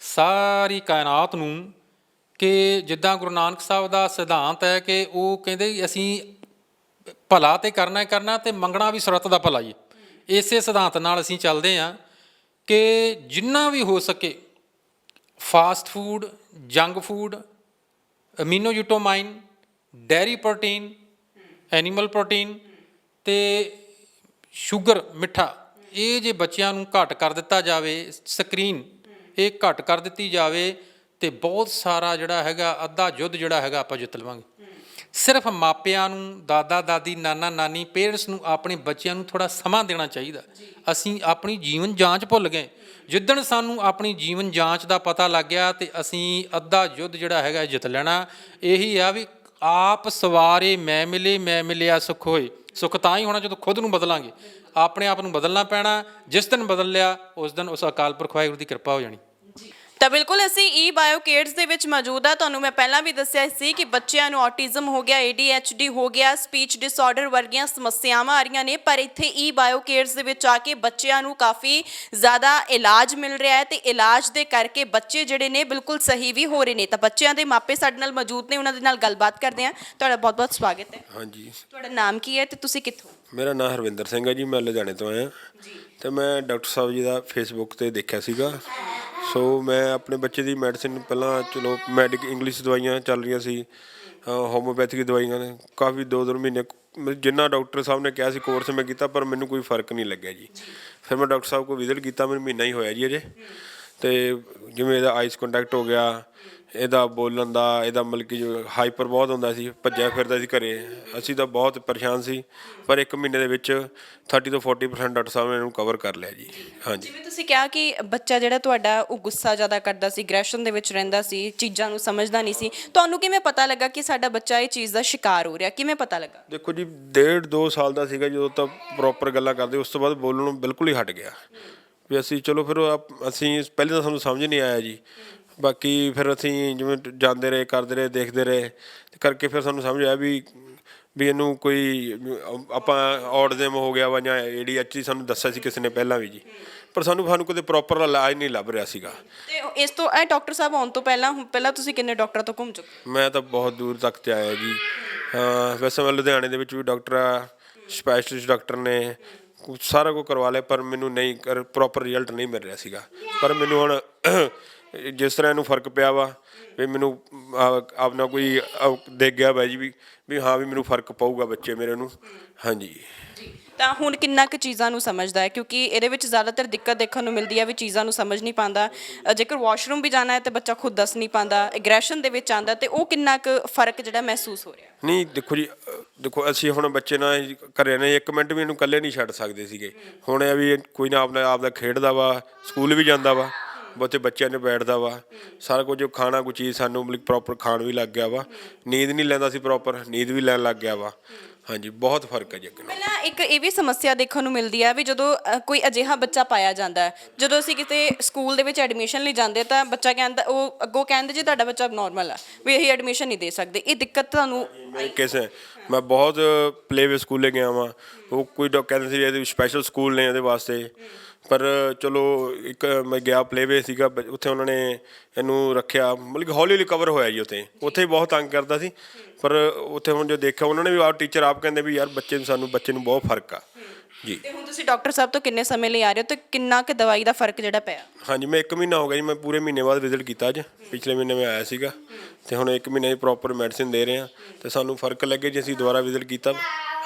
ਸਾਰੀ ਕਾਇਨਾਤ ਨੂੰ ਕਿ ਜਿੱਦਾਂ ਗੁਰੂ ਨਾਨਕ ਸਾਹਿਬ ਦਾ ਸਿਧਾਂਤ ਹੈ ਕਿ ਉਹ ਕਹਿੰਦੇ ਅਸੀਂ ਭਲਾ ਤੇ ਕਰਨਾ ਹੀ ਕਰਨਾ ਤੇ ਮੰਗਣਾ ਵੀ ਸਰਤ ਦਾ ਭਲਾ ਹੀ ਹੈ। ਇਸੇ ਸਿਧਾਂਤ ਨਾਲ ਅਸੀਂ ਚੱਲਦੇ ਹਾਂ ਕਿ ਜਿੰਨਾ ਵੀ ਹੋ ਸਕੇ ਫਾਸਟ ਫੂਡ, ਜੰਕ ਫੂਡ ਅਮੀਨੋਯੂਟੋਮਾਈਨ ਡੈਰੀ ਪ੍ਰੋਟੀਨ, ਐਨੀਮਲ ਪ੍ਰੋਟੀਨ ਤੇ ਸ਼ੂਗਰ, ਮਿੱਠਾ ਇਹ ਜੇ ਬੱਚਿਆਂ ਨੂੰ ਘੱਟ ਕਰ ਦਿੱਤਾ ਜਾਵੇ ਸਕਰੀਨ ਇਹ ਘੱਟ ਕਰ ਦਿੱਤੀ ਜਾਵੇ ਤੇ ਬਹੁਤ ਸਾਰਾ ਜਿਹੜਾ ਹੈਗਾ ਅੱਧਾ ਯੁੱਧ ਜਿਹੜਾ ਹੈਗਾ ਆਪਾਂ ਜਿੱਤ ਲਵਾਂਗੇ। ਸਿਰਫ ਮਾਪਿਆਂ ਨੂੰ ਦਾਦਾ ਦਾਦੀ ਨਾਨਾ ਨਾਨੀ ਪੇਰੈਂਟਸ ਨੂੰ ਆਪਣੇ ਬੱਚਿਆਂ ਨੂੰ ਥੋੜਾ ਸਮਾਂ ਦੇਣਾ ਚਾਹੀਦਾ। ਅਸੀਂ ਆਪਣੀ ਜੀਵਨ ਜਾਂਚ ਭੁੱਲ ਗਏ। ਜਿੱਦਣ ਸਾਨੂੰ ਆਪਣੀ ਜੀਵਨ ਜਾਂਚ ਦਾ ਪਤਾ ਲੱਗ ਗਿਆ ਤੇ ਅਸੀਂ ਅੱਧਾ ਯੁੱਧ ਜਿਹੜਾ ਹੈਗਾ ਜਿੱਤ ਲੈਣਾ। ਇਹੀ ਆ ਵੀ ਆਪ ਸਵਾਰੇ ਮੈਂ ਮਿਲੇ ਮੈਂ ਮਿਲਿਆ ਸੁਖ ਹੋਏ। ਸੁਖ ਤਾਂ ਹੀ ਹੋਣਾ ਜਦੋਂ ਖੁਦ ਨੂੰ ਬਦਲਾਂਗੇ। ਆਪਣੇ ਆਪ ਨੂੰ ਬਦਲਣਾ ਪੈਣਾ, ਜਿਸ ਦਿਨ ਬਦਲ ਲਿਆ, ਉਸ ਦਿਨ ਉਸ ਅਕਾਲ ਪੁਰਖ ਵਾਹਿਗੁਰੂ ਦੀ ਕਿਰਪਾ ਹੋ ਜਾਣੀ। ਤਾਂ ਬਿਲਕੁਲ ਅਸੀਂ ਈ ਬਾਇਓ ਕਿਡਸ ਦੇ ਵਿੱਚ ਮੌਜੂਦ ਆ ਤੁਹਾਨੂੰ ਮੈਂ ਪਹਿਲਾਂ ਵੀ ਦੱਸਿਆ ਸੀ ਕਿ ਬੱਚਿਆਂ ਨੂੰ ਆਟਿਜ਼ਮ ਹੋ ਗਿਆ ADHD ਹੋ ਗਿਆ ਸਪੀਚ ਡਿਸਆਰਡਰ ਵਰਗੀਆਂ ਸਮੱਸਿਆਵਾਂ ਆ ਰਹੀਆਂ ਨੇ ਪਰ ਇੱਥੇ ਈ ਬਾਇਓ ਕਿਡਸ ਦੇ ਵਿੱਚ ਆ ਕੇ ਬੱਚਿਆਂ ਨੂੰ ਕਾਫੀ ਜ਼ਿਆਦਾ ਇਲਾਜ ਮਿਲ ਰਿਹਾ ਹੈ ਤੇ ਇਲਾਜ ਦੇ ਕਰਕੇ ਬੱਚੇ ਜਿਹੜੇ ਨੇ ਬਿਲਕੁਲ ਸਹੀ ਵੀ ਹੋ ਰਹੇ ਨੇ। ਤਾਂ ਬੱਚਿਆਂ ਦੇ ਮਾਪੇ ਸਾਡੇ ਨਾਲ ਮੌਜੂਦ ਨੇ ਉਹਨਾਂ ਦੇ ਨਾਲ ਗੱਲਬਾਤ ਕਰਦੇ ਹਾਂ। ਤੁਹਾਡਾ ਬਹੁਤ-ਬਹੁਤ ਸਵਾਗਤ ਹੈ। ਹਾਂਜੀ। ਤੁਹਾਡਾ ਨਾਮ ਕੀ ਹੈ ਤੇ ਤੁਸੀਂ ਕਿੱਥੋਂ? ਮੇਰਾ ਨਾਮ ਹਰਵਿੰਦਰ ਸਿੰਘ ਹੈ ਜੀ ਮੈਂ ਲੁਧਿਆਣੇ ਤੋਂ ਆਇਆ। ਤੇ ਮੈਂ ਡਾਕਟਰ ਸਾਹਿਬ ਜੀ ਦਾ ਫੇਸਬੁੱਕ ਤੇ ਦੇਖਿਆ ਸੀਗਾ। ਸੋ ਮੈਂ ਆਪਣੇ ਬੱਚੇ ਦੀ ਮੈਡੀਸਿਨ ਪਹਿਲਾਂ ਚਲੋ ਮੈਡੀਕ ਇੰਗਲਿਸ਼ ਦਵਾਈਆਂ ਚੱਲ ਰਹੀਆਂ ਸੀ ਹੋਮੋਪੈਥਿਕ ਦਵਾਈਆਂ ਨੇ। ਕਾਫੀ ਦੋ ਦੋ ਮਹੀਨੇ ਮ- ਜਿੰਨਾ ਡਾਕਟਰ ਸਾਹਿਬ ਨੇ ਕਿਹਾ ਸੀ ਕੋਰਸ ਮੈਂ ਕੀਤਾ, ਪਰ ਮੈਨੂੰ ਕੋਈ ਫ਼ਰਕ ਨਹੀਂ ਲੱਗਿਆ ਜੀ। ਫਿਰ ਮੈਂ ਡਾਕਟਰ ਸਾਹਿਬ ਕੋਲ ਵਿਜ਼ਿਟ ਕੀਤਾ, ਮੈਨੂੰ ਮਹੀਨਾ ਹੀ ਹੋਇਆ ਜੀ ਅਜੇ। ਤੇ ਜਿਵੇਂ ਇਹਦਾ ਆਈਸ ਕੰਟੈਕਟ ਹੋ ਗਿਆ ਇਹਦਾ ਬੋਲਣ ਦਾ ਇਹਦਾ ਮਤਲਬ ਕਿ ਜੋ ਹਾਈਪਰ ਬਹੁਤ ਹੁੰਦਾ ਸੀ ਭੱਜਿਆ ਫਿਰਦਾ ਸੀ ਘਰੇ। ਅਸੀਂ ਤਾਂ ਬਹੁਤ ਪਰੇਸ਼ਾਨ ਸੀ ਪਰ ਇੱਕ ਮਹੀਨੇ ਦੇ ਵਿੱਚ 30 ਤੋਂ 40% ਡਾਕਟਰ ਸਾਹਿਬ ਨੇ ਇਹਨੂੰ ਕਵਰ ਕਰ ਲਿਆ ਜੀ। ਹਾਂਜੀ। ਜਿਵੇਂ ਤੁਸੀਂ ਕਿਹਾ ਕਿ ਬੱਚਾ ਜਿਹੜਾ ਤੁਹਾਡਾ ਉਹ ਗੁੱਸਾ ਜ਼ਿਆਦਾ ਕਰਦਾ ਸੀ ਐਗਰੈਸ਼ਨ ਦੇ ਵਿੱਚ ਰਹਿੰਦਾ ਸੀ ਚੀਜ਼ਾਂ ਨੂੰ ਸਮਝਦਾ ਨਹੀਂ ਸੀ। ਤੁਹਾਨੂੰ ਕਿਵੇਂ ਪਤਾ ਲੱਗਾ ਕਿ ਸਾਡਾ ਬੱਚਾ ਇਹ ਚੀਜ਼ ਦਾ ਸ਼ਿਕਾਰ ਹੋ ਰਿਹਾ? ਕਿਵੇਂ ਪਤਾ ਲੱਗਾ? ਦੇਖੋ ਜੀ ਡੇਢ ਦੋ ਸਾਲ ਦਾ ਸੀਗਾ ਜਦੋਂ ਤਾਂ ਪ੍ਰੋਪਰ ਗੱਲਾਂ ਕਰਦੇ ਉਸ ਤੋਂ ਬਾਅਦ ਬੋਲਣੋਂ ਬਿਲਕੁਲ ਹੀ ਹਟ ਗਿਆ। ਵੀ ਅਸੀਂ ਚਲੋ ਫਿਰ ਅਸੀਂ ਪਹਿਲੇ ਤਾਂ ਸਾਨੂੰ ਸਮਝ ਨਹੀਂ ਆਇਆ ਜੀ। ਬਾਕੀ ਫਿਰ ਅਸੀਂ ਜਿਵੇਂ ਜਾਂਦੇ ਰਹੇ ਕਰਦੇ ਰਹੇ ਦੇਖਦੇ ਰਹੇ ਤੇ ਕਰਕੇ ਫਿਰ ਸਾਨੂੰ ਸਮਝ ਆਇਆ ਵੀ ਵੀ ਇਹਨੂੰ ਕੋਈ ਆਪਾਂ ਔਟਿਜ਼ਮ ਹੋ ਗਿਆ ਵਾ ਜਾਂ ਏਡੀਐਚਡੀ ਸਾਨੂੰ ਦੱਸਿਆ ਸੀ ਕਿਸੇ ਨੇ ਪਹਿਲਾਂ ਵੀ ਜੀ। ਪਰ ਸਾਨੂੰ ਸਾਨੂੰ ਕਦੇ ਪ੍ਰੋਪਰ ਇਲਾਜ ਨਹੀਂ ਲੱਭ ਰਿਹਾ ਸੀਗਾ। ਤੇ ਇਸ ਤੋਂ ਇਹ ਡਾਕਟਰ ਸਾਹਿਬ ਆਉਣ ਤੋਂ ਪਹਿਲਾਂ ਪਹਿਲਾਂ ਤੁਸੀਂ ਕਿੰਨੇ ਡਾਕਟਰਾਂ ਤੋਂ ਘੁੰਮ ਚੁੱਕੇ ਮੈਂ ਤਾਂ ਬਹੁਤ ਦੂਰ ਤੱਕ ਤੇ ਆਇਆ ਜੀ। ਹਾਂ ਵੈਸੇ ਮੈਂ ਲੁਧਿਆਣੇ ਦੇ ਵਿੱਚ ਵੀ ਡਾਕਟਰ ਆ ਸਪੈਸ਼ਲਿਸਟ ਡਾਕਟਰ ਨੇ ਸਾਰਾ ਕੁਝ ਕਰਵਾ ਲਿਆ ਪਰ ਮੈਨੂੰ ਨਹੀਂ ਪ੍ਰੋਪਰ ਰਿਜ਼ਲਟ ਨਹੀਂ ਮਿਲ ਰਿਹਾ ਸੀਗਾ। ਪਰ ਮੈਨੂੰ ਹੁਣ ਜਿਸ ਤਰ੍ਹਾਂ ਇਹਨੂੰ ਫ਼ਰਕ ਪਿਆ ਵਾ ਵੀ ਮੈਨੂੰ ਆਪਣਾ ਕੋਈ ਦੇਖ ਗਿਆ ਬਾਈ ਜੀ ਵੀ ਵੀ ਹਾਂ ਵੀ ਮੈਨੂੰ ਫ਼ਰਕ ਪਊਗਾ ਬੱਚੇ ਮੇਰੇ ਨੂੰ। ਹਾਂਜੀ। ਤਾਂ ਹੁਣ ਕਿੰਨਾ ਕੁ ਚੀਜ਼ਾਂ ਨੂੰ ਸਮਝਦਾ ਹੈ? ਕਿਉਂਕਿ ਇਹਦੇ ਵਿੱਚ ਜ਼ਿਆਦਾਤਰ ਦਿੱਕਤ ਦੇਖਣ ਨੂੰ ਮਿਲਦੀ ਹੈ ਵੀ ਚੀਜ਼ਾਂ ਨੂੰ ਸਮਝ ਨਹੀਂ ਪਾਉਂਦਾ। ਜੇਕਰ ਵਾਸ਼ਰੂਮ ਵੀ ਜਾਣਾ ਹੈ ਤੇ ਬੱਚਾ ਖੁਦ ਦੱਸ ਨਹੀਂ ਪਾਉਂਦਾ ਐਗਰੈਸ਼ਨ ਦੇ ਵਿੱਚ ਆਂਦਾ ਤੇ ਉਹ ਕਿੰਨਾ ਕੁ ਫ਼ਰਕ ਜਿਹੜਾ ਮਹਿਸੂਸ ਹੋ ਰਿਹਾ? ਨਹੀਂ ਦੇਖੋ ਜੀ ਦੇਖੋ ਅਸੀਂ ਹੁਣ ਬੱਚੇ ਨਾਲ ਘਰੇ ਨੇ ਇੱਕ ਮਿੰਟ ਵੀ ਇਹਨੂੰ ਇਕੱਲੇ ਨਹੀਂ ਛੱਡ ਸਕਦੇ ਸੀਗੇ। ਹੁਣ ਇਹ ਵੀ ਕੋਈ ਨਾ ਆਪਣਾ ਆਪ ਦਾ ਖੇਡਦਾ ਵਾ ਸਕੂਲ ਵੀ ਜਾਂਦਾ ਵਾ। ਬਹੁਤੇ ਬੱਚਿਆਂ ਨੇ ਬੈਠਦਾ ਵਾ। ਸਾਰਾ ਕੁਝ ਖਾਣਾ ਕੋਈ ਚੀਜ਼ ਸਾਨੂੰ ਮਤਲਬ ਪ੍ਰੋਪਰ ਖਾਣ ਵੀ ਲੱਗ ਗਿਆ ਵਾ। ਨੀਂਦ ਨਹੀਂ ਲੈਂਦਾ ਸੀ ਪ੍ਰੋਪਰ ਨੀਂਦ ਵੀ ਲੈਣ ਲੱਗ ਗਿਆ ਵਾ। ਹਾਂਜੀ ਬਹੁਤ ਫ਼ਰਕ ਹੈ ਜੀ ਅੱਗੇ ਨਾਲੋਂ। ਪਹਿਲਾਂ ਇੱਕ ਇਹ ਵੀ ਸਮੱਸਿਆ ਦੇਖਣ ਨੂੰ ਮਿਲਦੀ ਹੈ ਵੀ ਜਦੋਂ ਅ, ਕੋਈ ਅਜਿਹਾ ਬੱਚਾ ਪਾਇਆ ਜਾਂਦਾ ਹੈ। ਜਦੋਂ ਅਸੀਂ ਕਿਤੇ ਸਕੂਲ ਦੇ ਵਿੱਚ ਐਡਮਿਸ਼ਨ ਲਈ ਜਾਂਦੇ ਤਾਂ ਬੱਚਾ ਕਹਿੰਦਾ ਉਹ ਅੱਗੋਂ ਕਹਿੰਦੇ ਜੀ ਤੁਹਾਡਾ ਬੱਚਾ ਨਾਰਮਲ ਆ ਵੀ ਅਸੀਂ ਐਡਮਿਸ਼ਨ ਨਹੀਂ ਦੇ ਸਕਦੇ। ਇਹ ਦਿੱਕਤ ਤੁਹਾਨੂੰ ਮੈਂ ਕਿਸੇ ਮੈਂ ਬਹੁਤ ਪਲੇਵੇ ਸਕੂਲੇ ਗਿਆ ਵਾਂ। ਉਹ ਕੋਈ ਡਾਕ ਕਹਿੰਦੇ ਸੀ ਇਹਦੇ ਸਪੈਸ਼ਲ ਸਕੂਲ ਨੇ ਇਹਦੇ ਵਾਸਤੇ। ਪਰ ਚਲੋ ਇੱਕ ਮੈਂ ਗਿਆ ਪਲੇਵੇ ਸੀਗਾ ਬ- ਉੱਥੇ ਉਹਨਾਂ ਨੇ ਇਹਨੂੰ ਰੱਖਿਆ ਮਤਲਬ ਕਿ ਹੌਲੀ ਹੌਲੀ ਕਵਰ ਹੋਇਆ ਜੀ ਉੱਥੇ। ਉੱਥੇ ਬਹੁਤ ਤੰਗ ਕਰਦਾ ਸੀ। ਪਰ ਉੱਥੇ ਹੁਣ ਜੋ ਦੇਖਿਆ ਉਹਨਾਂ ਨੇ ਵੀ ਆਪ ਟੀਚਰ ਆਪ ਕਹਿੰਦੇ ਵੀ ਯਾਰ ਬੱਚੇ ਨੂੰ ਸਾਨੂੰ ਬੱਚੇ ਨੂੰ ਬਹੁਤ ਫ਼ਰਕ ਆ। ਜੀ। ਤੇ ਹੁਣ ਤੁਸੀਂ ਡਾਕਟਰ ਸਾਹਿਬ ਤੋਂ ਕਿੰਨੇ ਸਮੇਂ ਲਈ ਆ ਰਹੇ ਹੋ ਤੇ ਕਿੰਨਾ ਕੁ ਦਵਾਈ ਦਾ ਫ਼ਰਕ ਜਿਹੜਾ ਪਿਆ? ਹਾਂਜੀ ਮੈਂ 1 ਮਹੀਨਾ ਹੋ ਗਿਆ ਜੀ ਮੈਂ ਪੂਰੇ ਮਹੀਨੇ ਬਾਅਦ ਵਿਜ਼ਿਟ ਕੀਤਾ ਅੱਜ। ਪਿਛਲੇ ਮਹੀਨੇ ਮੈਂ ਆਇਆ ਸੀਗਾ। ਤੇ ਹੁਣ 1 ਮਹੀਨੇ ਦੀ ਪ੍ਰੋਪਰ ਮੈਡੀਸਿਨ ਦੇ ਰਹੇ ਆ ਤੇ ਸਾਨੂੰ ਫ਼ਰਕ ਲੱਗੇ ਜੇ ਅਸੀਂ ਦੁਬਾਰਾ ਵਿਜ਼ਿਟ ਕੀਤਾ।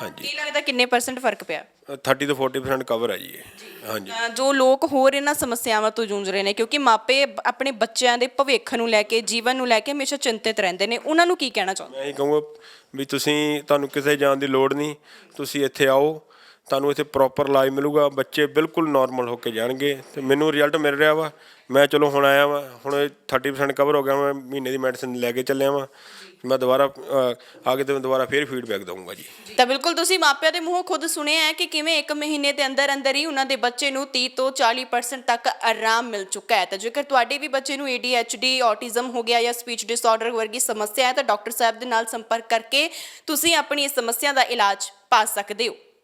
ਹਾਂਜੀ। ਕੀ ਲੱਗਦਾ ਕਿੰਨੇ ਪਰਸੈਂਟ ਫ਼ਰਕ ਪਿਆ? 30 ਤੋਂ 40% ਕਵਰ ਹੈ ਜੀ ਇਹ। ਹਾਂਜੀ। ਅ, ਜੋ ਲੋਕ ਹੋਰ ਇਹਨਾਂ ਸਮੱਸਿਆਵਾਂ ਤੋਂ ਜੂਝ ਰਹੇ ਨੇ ਕਿਉਂਕਿ ਮਾਪੇ ਬ- ਆਪਣੇ ਬੱਚਿਆਂ ਦੇ ਭਵਿੱਖ ਨੂੰ ਲੈ ਕੇ ਜੀਵਨ ਨੂੰ ਲੈ ਕੇ ਹਮੇਸ਼ਾ ਚਿੰਤਿਤ ਰਹਿੰਦੇ ਨੇ। ਉਹਨਾਂ ਨੂੰ ਕੀ ਕਹਿਣਾ ਚਾਹੁੰਦੇ ਮੈਂ ਇਹ ਕਹੂੰਗਾ ਵੀ ਤੁਸੀਂ ਤੁਹਾਨੂੰ ਕਿਸੇ ਜਾਣ ਦੀ ਲੋੜ ਨਹੀਂ। ਤੁਸੀਂ ਇੱਥੇ ਆਓ ਤੁਹਾਨੂੰ ਇੱਥੇ ਪ੍ਰੋਪਰ ਇਲਾਜ ਮਿਲੂਗਾ। ਬੱਚੇ ਬਿਲਕੁਲ ਨਾਰਮਲ ਹੋ ਕੇ ਜਾਣਗੇ। ਤੇ ਮੈਨੂੰ ਰਿਜ਼ਲਟ ਮਿਲ ਰਿਹਾ ਵਾ। ਮੈਂ ਚਲੋ ਹੁਣ ਆਇਆ ਵਾਂ। ਹੁਣ ਇਹ 30% ਕਵਰ ਹੋ ਗਿਆ ਮੈਂ ਮਹੀਨੇ ਦੀ ਮੈਡੀਸਿਨ ਲੈ ਕੇ ਚੱਲਿਆ ਵਾਂ। ਮੈਂ ਦੁਬਾਰਾ ਅ, ਤੇ ਮੈਂ ਦੁਬਾਰਾ ਫੇਰ ਫੀਡਬੈਕ ਦਊਂਗਾ ਜੀ। ਤਾਂ ਬਿਲਕੁਲ ਤੁਸੀਂ ਮਾਪਿਆਂ ਦੇ ਮੂੰਹੋਂ ਖੁਦ ਸੁਣਿਆ ਹੈ ਕਿ ਕਿਵੇਂ ਇੱਕ ਮਹੀਨੇ ਦੇ ਅੰਦਰ ਅੰਦਰ ਹੀ ਉਹਨਾਂ ਦੇ ਬੱਚੇ ਨੂੰ 30 ਤੋਂ 40% ਤੱਕ ਆਰਾਮ ਮਿਲ ਚੁੱਕਾ ਹੈ। ਤਾਂ ਜੇਕਰ ਤੁਹਾਡੇ ਵੀ ਬੱਚੇ ਨੂੰ ADHD ਔਟਿਜ਼ਮ ਹੋ ਗਿਆ ਜਾਂ ਸਪੀਚ ਡਿਸਆਰਡਰ ਵਰਗੀ ਸਮੱਸਿਆ ਹੈ ਤਾਂ ਡਾਕਟਰ ਸਾਹਿਬ ਦੇ ਨਾਲ ਸੰਪਰਕ ਕਰਕੇ ਤੁਸੀਂ ਆਪਣੀ ਇਸ ਸਮੱਸਿਆ ਦਾ ਇਲਾਜ ਪਾ ਸਕਦੇ ਹੋ।